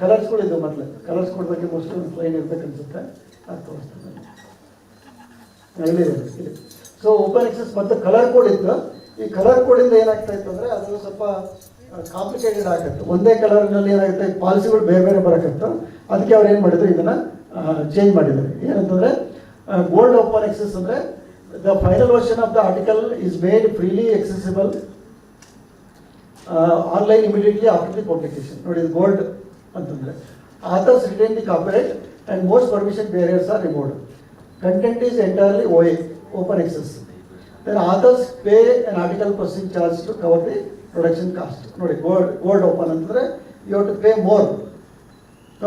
ಕಲರ್ಸ್ಗಳು ಇದು ಮೊದಲು. ಕಲರ್ಸ್ ಕೊಡೋದಕ್ಕೆ ಮೋಸ್ಟ್ಲಿ ಒಂದು ಪ್ಲೈನ್ ಇರ್ಬೇಕು ಅನ್ಸುತ್ತೆ. ಅದು ಇಲ್ಲಿ ಸೊ ಓಪನ್ ಎಕ್ಸಸ್ ಮತ್ತು ಕಲರ್ ಕೋಡ್ ಇತ್ತು. ಈ ಕಲರ್ ಕೋಡಿಂದ ಏನಾಗ್ತಾ ಇತ್ತು ಅಂದರೆ ಅದು ಸ್ವಲ್ಪ ಕಾಂಪ್ಲಿಕೇಟೆಡ್ ಆಗತ್ತೆ. ಒಂದೇ ಕಲರ್ನಲ್ಲಿ ಏನಾಗುತ್ತೆ? ಪಾಲಿಸಿಗಳು ಬೇರೆ ಬೇರೆ ಬರಕತ್ತು. ಅದಕ್ಕೆ ಅವ್ರು ಏನು ಮಾಡಿದ್ರು, ಇದನ್ನು ಚೇಂಜ್ ಮಾಡಿದ್ದಾರೆ ಏನಂತಂದರೆ ಗೋಲ್ಡ್ ಓಪನ್ ಎಕ್ಸಸ್ ಅಂದರೆ the final version of the article is made freely accessible online immediately after the publication ನೋಡಿ ಗೋಲ್ಡ್ ಅಂತಂದ್ರೆ. Authors retain the copyright and most permission barriers are removed content is entirely O open access then authors pay an article processing charge to cover the production cost ನೋಡಿ gold gold open ಅಂತಂದ್ರೆ you have to pay more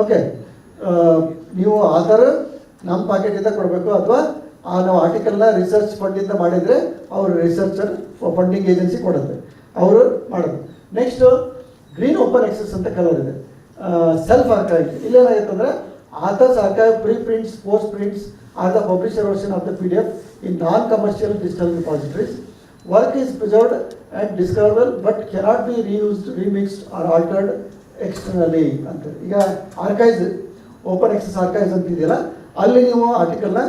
okay ನೀವು author ನಮ್ಮ ಪಾಕೆಟಿಂದ ಕೊಡಬೇಕು ಅಥವಾ, ಆ, ನಾವು ಆರ್ಟಿಕಲ್ನ research ಫಂಡಿಂದ ಮಾಡಿದರೆ ಅವರು ರಿಸರ್ಚರ್ ಫಂಡಿಂಗ್ ಏಜೆನ್ಸಿ ಕೊಡುತ್ತೆ. ಅವರು ಮಾಡೋದು. ನೆಕ್ಸ್ಟು ಗ್ರೀನ್ ಓಪನ್ ಎಕ್ಸಸ್ ಅಂತ ಕಲರ್ ಇದೆ. ಸೆಲ್ಫ್ ಆರ್ಕೈವ್ ಇಲ್ಲೇನಾಗುತ್ತೆ ಅಂದರೆ authors archive preprints postprints or the publisher version of the P D F in non commercial digital repositories work is preserved and discoverable but cannot be reused remixed or altered externally ಅಂತ. ಈಗ ಆರ್ಕೈಸ್ open excess ಆರ್ಕೈಸ್ ಅಂತ ಇದೆಯಲ್ಲ, ಅಲ್ಲಿ ನೀವು ಆರ್ಟಿಕಲ್ನ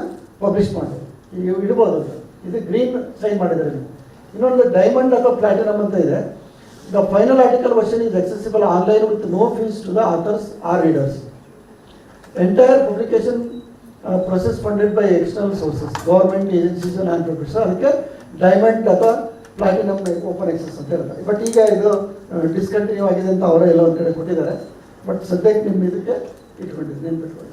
publish ಮಾಡಿ. ಈಗ ಇಡ್ಬೋದು ಅಂತ. ಇದು ಗ್ರೀನ್ ಸೈನ್ ಮಾಡಿದ್ದಾರೆ ನೀವು. ಇನ್ನೊಂದು ಡೈಮಂಡ್ ಅಥವಾ ಪ್ಲಾಟಿನಮ್ ಅಂತ ಇದೆ. The final article version is accessible online with no fees to the authors or readers entire publication process funded by external sources government agencies and ಅದಕ್ಕೆ ಡೈಮಂಡ್ ಅಥವಾ ಪ್ಲಾಟಿನಮ್ ಓಪನ್ ಎಕ್ಸಸ್ ಅಂತ ಇರುತ್ತೆ but ಈಗ ಇದು discontinue ಆಗಿದೆ ಅಂತ ಅವರೇ ಎಲ್ಲ ಒಂದು ಕಡೆ ಕೊಟ್ಟಿದ್ದಾರೆ. ಬಟ್ ಸದ್ಯಕ್ಕೆ ನಿಮ್ಮ ಇದಕ್ಕೆ ಇಟ್ಕೊಂಡಿದ್ದು ನೆನ್ಪಿಟ್ಕೊಳ್ಳಿ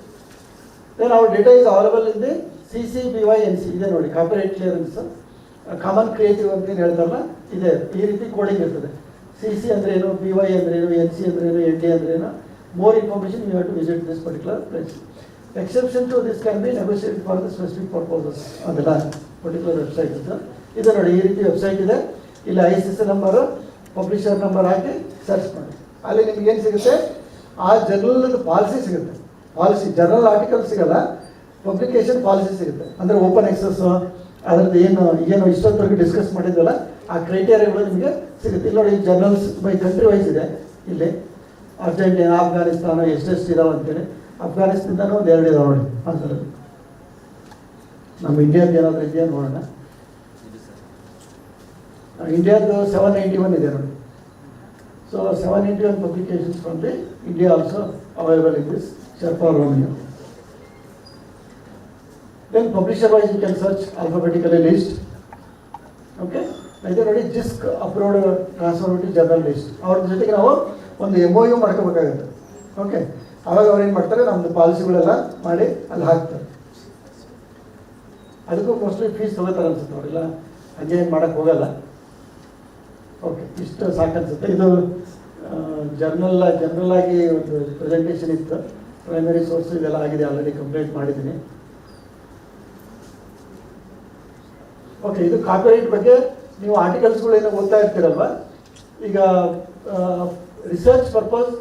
ದೆನ್ ಅವ್ರ data is available in the C C B Y N C ಇದೆ ನೋಡಿ ಕಾಪಿರೈಟ್ ಕ್ಲಿಯರೆನ್ಸ್ ಕಾಮನ್ ಕ್ರಿಯೇಟಿವ್ ಅಂತ ಹೇಳ್ತಾರಲ್ಲ, ಇದೆ. ಈ ರೀತಿ ಕೋಡಿಂಗ್ ಇರ್ತದೆ. ಸಿ ಸಿ ಅಂದ್ರೆ ಏನು ಬಿ ವೈ ಅಂದ್ರೆ ಏನು ಎನ್ ಸಿ ಅಂದ್ರೆ ಏನು ಎನ್ ಡಿ ಅಂದ್ರೆ ಏನು more information you have to visit this particular place exception to this can be negotiate for the specific purposes ಅದೆಲ್ಲ ಪರ್ಟಿಕ್ಯುಲರ್ ವೆಬ್ಸೈಟ್ ಅಂತ ಇದೆ ನೋಡಿ, ಈ ರೀತಿ ವೆಬ್ಸೈಟ್ ಇದೆ. ಇಲ್ಲಿ I C C number publisher number hockey search ಮಾಡಿ. ಅಲ್ಲಿ ನಿಮ್ಗೆ ಏನು ಸಿಗುತ್ತೆ? ಆ ಜರ್ನಲ್ ಪಾಲಿಸಿ ಸಿಗುತ್ತೆ. ಪಾಲಿಸಿ ಜರ್ನಲ್ ಆರ್ಟಿಕಲ್ ಸಿಗಲ್ಲ. ಪಬ್ಲಿಕೇಶನ್ ಪಾಲಿಸಿ ಸಿಗುತ್ತೆ. ಅಂದರೆ ಓಪನ್ ಎಕ್ಸಸ್ ಅದರದ್ದು ಏನು ಏನು ಇಷ್ಟೊತ್ತವರೆಗೆ ಡಿಸ್ಕಸ್ ಮಾಡಿದ್ವಲ್ಲ, ಆ ಕ್ರೈಟೇರಿಯಾಗಳು ನಿಮಗೆ ಸಿಗುತ್ತೆ. ಇಲ್ಲಿ ನೋಡಿ ಜರ್ನಲ್ಸ್ ಬೈ ಕಂಟ್ರಿ ವೈಸ್ ಇದೆ. ಇಲ್ಲಿ ಅರ್ಜೆಂಟೀನಾ ಅಫ್ಘಾನಿಸ್ತಾನ ಎಷ್ಟೆಷ್ಟು ಇದಾವೆ ಅಂತೇಳಿ. ಅಫ್ಘಾನಿಸ್ತಾನದೂ ಒಂದು ಎರಡು ಇದಾವೆ ನೋಡಿ. ಅದರಲ್ಲಿ ನಮ್ಮ ಇಂಡಿಯಾದ ಏನಾದರೂ ಇದೆಯಾ ನೋಡೋಣ. ಇಂಡಿಯಾದ್ದು ಸೆವೆನ್ ನೈಂಟಿ ಒನ್ ಇದೆ ನೋಡಿ. So seven ninety one publications from India also available in this Sherpa Romeo then publisher wise you can search alphabetically list okay ಇದು ನೋಡಿ Jisc approved to journal list ಅವ್ರ ಜೊತೆಗೆ ನಾವು ಒಂದು ಎಂ ಯು ಮಾಡ್ಕೋಬೇಕಾಗುತ್ತೆ. Okay ಅವಾಗ ಅವ್ರು ಏನು ಮಾಡ್ತಾರೆ? ನಮ್ಮದು ಪಾಲಿಸಿಗಳೆಲ್ಲ ಮಾಡಿ ಅಲ್ಲಿ ಹಾಕ್ತಾರೆ. ಅದಕ್ಕೂ ಮೋಸ್ಟ್ಲಿ ಫೀಸ್ ತಗೋತಾರೆ ಅನ್ಸುತ್ತೆ ಅವರೆಲ್ಲ ಹಂಗೆ ಮಾಡೋಕ್ಕೆ ಹೋಗಲ್ಲ. ಓಕೆ ಇಷ್ಟು ಸಾಕನ್ಸುತ್ತೆ ಇದು ಜರ್ನಲ್ ಜನರಲ್ ಆಗಿ ಒಂದು ಪ್ರೆಸೆಂಟೇಷನ್ ಇತ್ತು. ಪ್ರೈಮರಿ ಸೋರ್ಸ್ ಇದೆಲ್ಲ ಆಗಿದೆ ಆಲ್ರೆಡಿ ಕಂಪ್ಲೀಟ್ ಮಾಡಿದ್ದೀನಿ. ಓಕೆ ಇದು ಕಾಪಿರೈಟ್ ಬಗ್ಗೆ ನೀವು ಆರ್ಟಿಕಲ್ಸ್ಗಳೇನೋ ಓದ್ತಾ ಇರ್ತೀರಲ್ವ? ಈಗ research purpose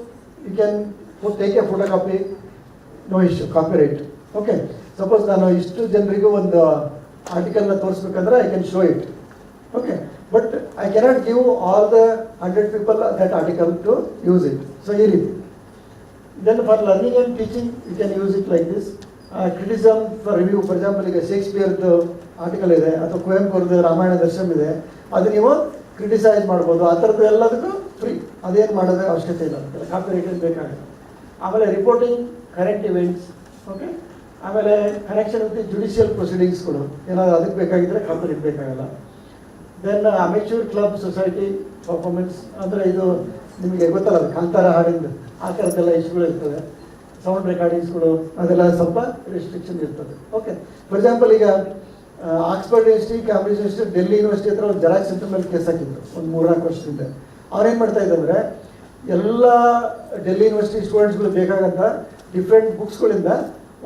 you can take a photo copy no issue copyright okay suppose ನಾನು ಇಷ್ಟು ಜನರಿಗೂ ಒಂದು ಆರ್ಟಿಕಲ್ನ ತೋರಿಸ್ಬೇಕಂದ್ರೆ I can show it okay but I cannot give all the hundred people that article to use it so ಈ ರೀತಿ then for learning and teaching you can use it like this criticism for review for example ಈಗ ಶೇಕ್ಸ್ಪಿಯರ್ದು article ಇದೆ, ಅಥವಾ ಕುವೆಂಪುರದ್ದು ರಾಮಾಯಣ ದರ್ಶನ ಇದೆ ಅದು ನೀವು ಕ್ರಿಟಿಸೈಸ್ ಮಾಡ್ಬೋದು. ಆ ಥರದ್ದು ಎಲ್ಲದಕ್ಕೂ ಫ್ರೀ ಅದೇನು ಮಾಡೋದು ಅವಶ್ಯಕತೆ ಇಲ್ಲ. ಕಾಪಿ ರೈಟರ್ ಬೇಕಾಗಿಲ್ಲ. ಆಮೇಲೆ ರಿಪೋರ್ಟಿಂಗ್ ಕರೆಂಟ್ ಇವೆಂಟ್ಸ್ ಓಕೆ ಆಮೇಲೆ ಕನೆಕ್ಷನ್ ವಿತ್ ಜುಡಿಷಿಯಲ್ ಪ್ರೊಸೀಡಿಂಗ್ಸ್ಗಳು ಏನಾದರೂ ಅದಕ್ಕೆ ಬೇಕಾಗಿದ್ದರೆ ಕಾಪಿ ಬೇಕಾಗಲ್ಲ. Then amateur club society performance ಅಂದರೆ ಇದು ನಿಮಗೆ ಗೊತ್ತಲ್ಲ ಕಾಂತಾರ ಹಾಡಿಂದು, ಆ ಥರದ್ದೆಲ್ಲ ಇಶ್ಯೂಗಳು ಇರ್ತವೆ ಸೌಂಡ್ ರೆಕಾರ್ಡಿಂಗ್ಸ್ಗಳು ಅದೆಲ್ಲ ಸ್ವಲ್ಪ ರೆಸ್ಟ್ರಿಕ್ಷನ್ ಇರ್ತದೆ. ಓಕೆ ಫಾರ್ ಎಕ್ಸಾಂಪಲ್ ಈಗ Oxford university Cambridge university Delhi university ಹತ್ರ ಜೆರಾಕ್ಸ್ ಸೆಂಟರ್ ಮೇಲೆ ಕೇಸ್ ಹಾಕಿದ್ರು, ಒಂದು ಮೂರ್ನಾಲ್ಕು ವರ್ಷದಿಂದ. ಅವ್ರೇನು ಮಾಡ್ತಾ ಇದ್ದಾರೆ ಎಲ್ಲ ಡೆಲ್ಲಿ ಯೂನಿವರ್ಸಿಟಿ ಸ್ಟೂಡೆಂಟ್ಸ್ಗಳು ಬೇಕಾಗಂತ ಡಿಫ್ರೆಂಟ್ ಬುಕ್ಸ್ಗಳಿಂದ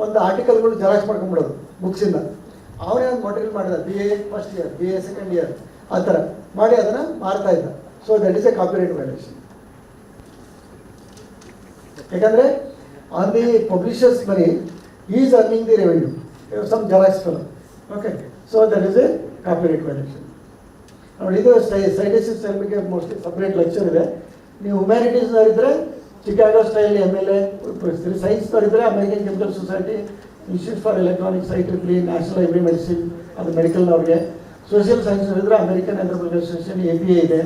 ಒಂದು ಆರ್ಟಿಕಲ್ಗಳು ಜೆರಾಕ್ಸ್ ಮಾಡ್ಕೊಂಬಿಡೋದು ಬುಕ್ಸಿಂದ ಅವನೇ ಒಂದು ಮಟೀರಿಯಲ್ ಮಾಡಿದ B A first year B A second year ಆ ಥರ ಮಾಡಿ ಅದನ್ನು ಮಾರ್ತಾ ಇದ್ದ. So that is a copyright violation ಯಾಕಂದರೆ on the publishers money is earning the revenue some xerox film okay so that is a copyright violation ನೋಡಿ ಇದು ಸ್ಟೈ ಸೈಟಿಸಿಸ್ ಬಗ್ಗೆ ಮೋಸ್ಟ್ಲಿ ಸಪ್ರೇಟ್ ಲೆಕ್ಚರ್ ಇದೆ. ನೀವು ಹ್ಯುಮ್ಯಾನಿಟೀಸ್ನವರಿದ್ದರೆ Chicago style M L A ಸೈನ್ಸ್ನವರಿದ್ದರೆ American Chemical Society institute for electronic site ಇರಲಿ national agri medicine ಅದು ಮೆಡಿಕಲ್ನವ್ರಿಗೆ social ಸೈನ್ಸ್ನವರಿದ್ದರೆ American entrepreneur association A B A ಇದೆ,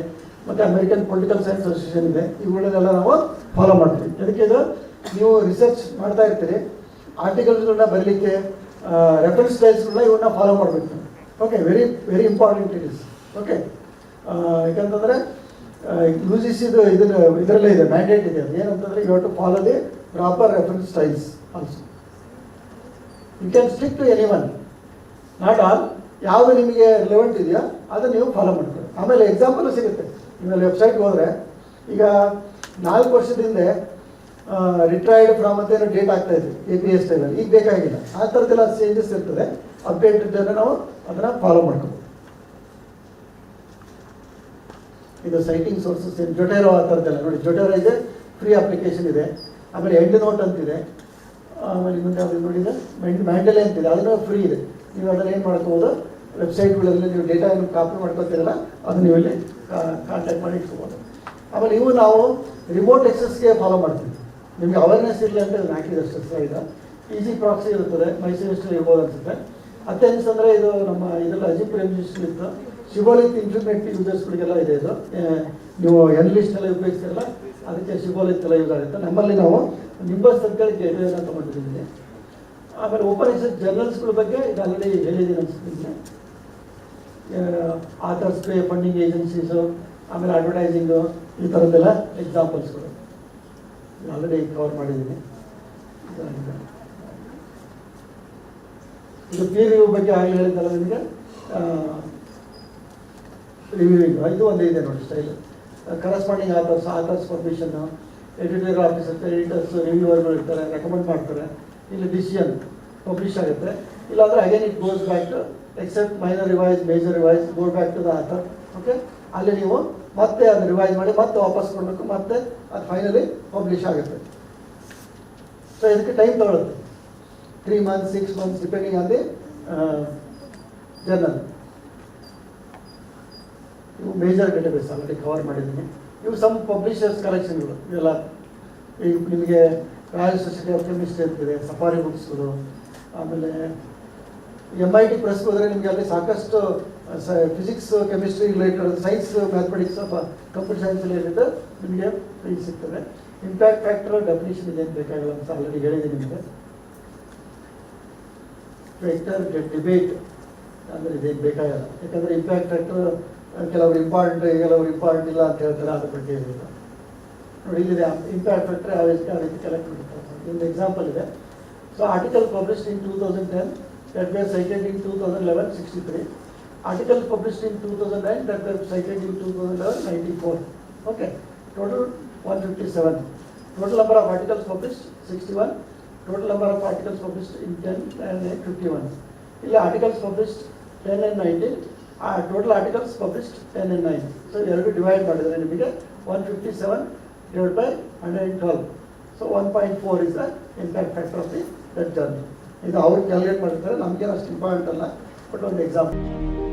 ಮತ್ತು ಅಮೆರಿಕನ್ ಪೊಲಿಟಿಕಲ್ ಸೈನ್ಸ್ ಅಸೋಸಿಯೇಷನ್ ಇದೆ. ಇವುಗಳನ್ನೆಲ್ಲ ನಾವು ಫಾಲೋ ಮಾಡ್ತೀವಿ. ಅದಕ್ಕೆ ಇದು? ನೀವು ರಿಸರ್ಚ್ ಮಾಡ್ತಾ ಇರ್ತೀರಿ. ಆರ್ಟಿಕಲ್ಸ್ಗಳನ್ನ ಬರಲಿಕ್ಕೆ ರೆಫರೆನ್ಸ್ ಸ್ಟೈಲ್ಸ್ಗಳನ್ನ ಇವನ್ನ ಫಾಲೋ ಮಾಡಬೇಕು. Okay very very important it is okay ಯಾಕಂತಂದರೆ ಯು ಜಿ ಸಿದು ಇದರ ಇದರಲ್ಲೇ ಇದೆ ಮ್ಯಾಂಡೇಟ್ ಇದೆ. ಅದು ಏನಂತಂದರೆ you have to follow the proper reference styles also you can stick to any one not all ಯಾವುದು ನಿಮಗೆ ರಿಲೆವೆಂಟ್ ಇದೆಯೋ ಅದನ್ನು ನೀವು ಫಾಲೋ ಮಾಡ್ಕೊಳ್ಳಿ. ಆಮೇಲೆ ಎಕ್ಸಾಂಪಲ್ ಸಿಗುತ್ತೆ. ನಿಮ್ಮಲ್ಲಿ ವೆಬ್ಸೈಟ್ಗೆ ಹೋದರೆ, ಈಗ ನಾಲ್ಕು ವರ್ಷದ ಹಿಂದೆ ರಿಟೈರ್ಡ್ ಫ್ರಮ್ ಅಂತ ಏನೋ ಡೇಟ್ ಆಗ್ತಾ ಇದೆ ಎ ಪಿ ಎಸ್ ಟೈಮಲ್ಲಿ ಈಗ ಬೇಕಾಗಿಲ್ಲ. ಆ ಥರದ್ದೆಲ್ಲ ಚೇಂಜಸ್ ಇರ್ತದೆ. ಅಪ್ಡೇಟೆಡ್ ನಾವು ಅದನ್ನು ಫಾಲೋ ಮಾಡ್ಕೋಬೋದು ಇದು ಸೈಟಿಂಗ್ ಸೋರ್ಸಸ್ ಏನು? ಜೊಟೇರೋ ಆ ಥರದ್ದೆಲ್ಲ ನೋಡಿ. ಜೊಟೇರೋ ಇದೆ ಫ್ರೀ ಅಪ್ಲಿಕೇಶನ್ ಇದೆ. ಆಮೇಲೆ ಎಂಡ್ ನೋಟ್ ಅಂತಿದೆ ಆಮೇಲೆ ಇನ್ನೊಂದು ಯಾವುದು ನೋಡಿದರೆ ಮೆಂಡ್ ಮ್ಯಾಂಡಲೆ ಅಂತಿದೆ ಅದನ್ನು ಫ್ರೀ ಇದೆ. ನೀವು ಅದನ್ನು ಏನು ಮಾಡ್ಕೋಬೋದು? ವೆಬ್ಸೈಟ್ಗಳಲ್ಲಿ ನೀವು ಡೇಟಾ ಏನು ಕಾಪಿ ಮಾಡ್ಕೊತೀರಲ್ಲ ಅದನ್ನು ನೀವು ಇಲ್ಲಿ ಕಾಂಟ್ಯಾಕ್ಟ್ ಮಾಡಿ ಇಟ್ಕೋಬೋದು. ಆಮೇಲೆ ಇವು ನಾವು ರಿಮೋಟ್ ಎಕ್ಸಸ್ಗೆ ಫಾಲೋ ಮಾಡ್ತೀವಿ. ನಿಮಗೆ ಅವೇರ್ನೆಸ್ ಇರಲಿ ಅಂತ ಹಾಕಿದ್ರೆ ಅಷ್ಟೇ ಇದೆ. ಈಸಿ ಪ್ರಾಕ್ಸಿ ಇರುತ್ತದೆ, ಮೈಸೂರು ಇಷ್ಟು ಇರ್ಬೋದು ಅನ್ಸುತ್ತೆ. ಅಟೆನ್ಸ್ ಅಂದರೆ ಇದು ನಮ್ಮ ಇದೆಲ್ಲ ಅಜಿಪ್ ರಿಜಿಸ್ಟರ್ ಇತ್ತು. ಶಿಬೋಲಿತ್ ಇಂಟರ್ನೆಟ್ ಯೂಸರ್ಸ್ಗಳಿಗೆಲ್ಲ ಇದೆ ಇದು. ನೀವು ಎನ್ ಲಿಸ್ಟ್ನೆಲ್ಲ ಉಪಯೋಗಿಸ್ತಿರಲ್ಲ, ಅದಕ್ಕೆ ಶಿಬೋಲಿತ್ ಎಲ್ಲ ಯೂಸ್ ಆಗುತ್ತೆ. ನಮ್ಮಲ್ಲಿ ನಾವು ನಿಂಬಸ್ ಅಂತೇಳಿ ಗೇಟ್ವೇನ ತೊಗೊಂಡಿದ್ದೀನಿ ಆಮೇಲೆ ಓಪನ್ ಎಕ್ಸಸ್ ಜರ್ನಲ್ಸ್ಗಳ ಬಗ್ಗೆ ಇದು ಆಲ್ರೆಡಿ ಹೇಳಿದ್ದೀನಿ ಅನ್ಸುತ್ತೆ ಆಥರ್ಸ್ ಫಂಡಿಂಗ್ ಏಜೆನ್ಸೀಸು ಆಮೇಲೆ ಅಡ್ವರ್ಟೈಸಿಂಗು ಈ ಥರದ್ದೆಲ್ಲ ಎಕ್ಸಾಂಪಲ್ಸ್ಗಳು ಆಲ್ರೆಡಿ ಕವರ್ ಮಾಡಿದ್ದೀನಿ. ಇದು ಪಿ ರಿವ್ಯೂ ಬಗ್ಗೆ ಆಗಲಿ ಹೇಳಿದ್ದಲ್ಲ ನಿಮಗೆ? ರಿವ್ಯೂವಿಂಗ್ ಇದು ಒಂದು ಇದೆ ನೋಡಿ style corresponding authors authors permission editor officer editors ರಿವ್ಯೂವರ್ಗಳು ಇರ್ತಾರೆ ರೆಕಮೆಂಡ್ ಮಾಡ್ತಾರೆ. ಇಲ್ಲಿ ಡಿಸಿಷನ್ ಪಬ್ಲಿಷ್ ಆಗುತ್ತೆ. ಇಲ್ಲಾಂದ್ರೆ again it goes back to accept minor revise major revise go back to the author okay ಅಲ್ಲಿ ನೀವು ಮತ್ತೆ ಅದು ರಿವೈಸ್ ಮಾಡಿ, ಮತ್ತೆ ವಾಪಸ್ ಕೊಡಬೇಕು, ಮತ್ತೆ ಅದು ಫೈನಲಿ ಪಬ್ಲಿಷ್ ಆಗುತ್ತೆ. ಸೊ ಇದಕ್ಕೆ time ತಗೊಳ್ಳುತ್ತೆ three months six months depending on the journal ಇವು ಮೇಜರ್ ಡೇಟಾಬೇಸ್ ಆಲ್ರೆಡಿ ಕವರ್ ಮಾಡಿದ್ದೀನಿ. ಇವು ಸಮ್ ಪಬ್ಲಿಷರ್ಸ್ ಕಲೆಕ್ಷನ್ಗಳು ಇವೆಲ್ಲ. ಈಗ ನಿಮಗೆ ರಾಯಲ್ ಸೊಸೈಟಿ ಆಫ್ ಕೆಮಿಸ್ಟ್ರಿ ಅಂತಿದೆ ಸಫಾರಿ ಬುಕ್ಸ್ಗಳು ಆಮೇಲೆ ಎಂ ಐ ಟಿ ಪ್ರೆಸ್ಗೆ ಹೋದರೆ ನಿಮಗೆ ಅಲ್ಲಿ ಸಾಕಷ್ಟು physics chemistry related science mathematics computer science related ನಿಮಗೆ ಫೀಸ್ ಸಿಗ್ತದೆ. ಇಂಪ್ಯಾಕ್ಟ್ ಫ್ಯಾಕ್ಟರ್ ಡೆಫಿನೇಷನ್ ಏನು ಬೇಕಾಗಿಲ್ಲ ಅಂತ ಆಲ್ರೆಡಿ ಹೇಳಿದೆ ನಿಮಗೆ. ಫ್ಯಾಕ್ಟರ್ ಡಿಬೇಟ್ ಅಂದರೆ ಇದೇನು ಬೇಕಾಗಲ್ಲ. ಯಾಕಂದರೆ ಇಂಪ್ಯಾಕ್ಟ್ ಫ್ಯಾಕ್ಟರ್ ಕೆಲವರು ಇಂಪಾರ್ಟೆಂಟ್ ಕೆಲವರು ಇಂಪಾರ್ಟೆಂಟ್ ಇಲ್ಲ ಅಂತ ಹೇಳ್ತಾರೆ ಅದ್ರ ಬಗ್ಗೆ ಏನಿಲ್ಲ. ನೋಡಿ, ಇಲ್ಲಿದೆ ಇಂಪ್ಯಾಕ್ಟ್ ಫ್ಯಾಕ್ಟರ್ ಆ ರೀತಿ ಕಲೆಕ್ಟ್ ಮಾಡ್ತಾರೆ. ಒಂದು ಎಕ್ಸಾಂಪಲ್ ಇದೆ. So article published in two thousand ten that were cited in two thousand eleven sixty three article published in two thousand nine that were cited in two thousand eleven ninety four okay total one fifty seven total number of articles published sixty one total number of articles published in ten and fifty one ಇಲ್ಲಿ articles published ten and nineteen ಆ total articles published ten and nine so ಎರಡು divide ಮಾಡಿದರೆ ನಿಮಗೆ one fifty seven divide by hundred and twelve so one point four is the impact factor of the that journey ಇದು ಅವ್ರು calculate ಮಾಡಿರ್ತಾರೆ ನಮಗೆ ಅಷ್ಟು important ಅಲ್ಲ. ಬಟ್ ಒಂದು ಎಕ್ಸಾಂಪಲ್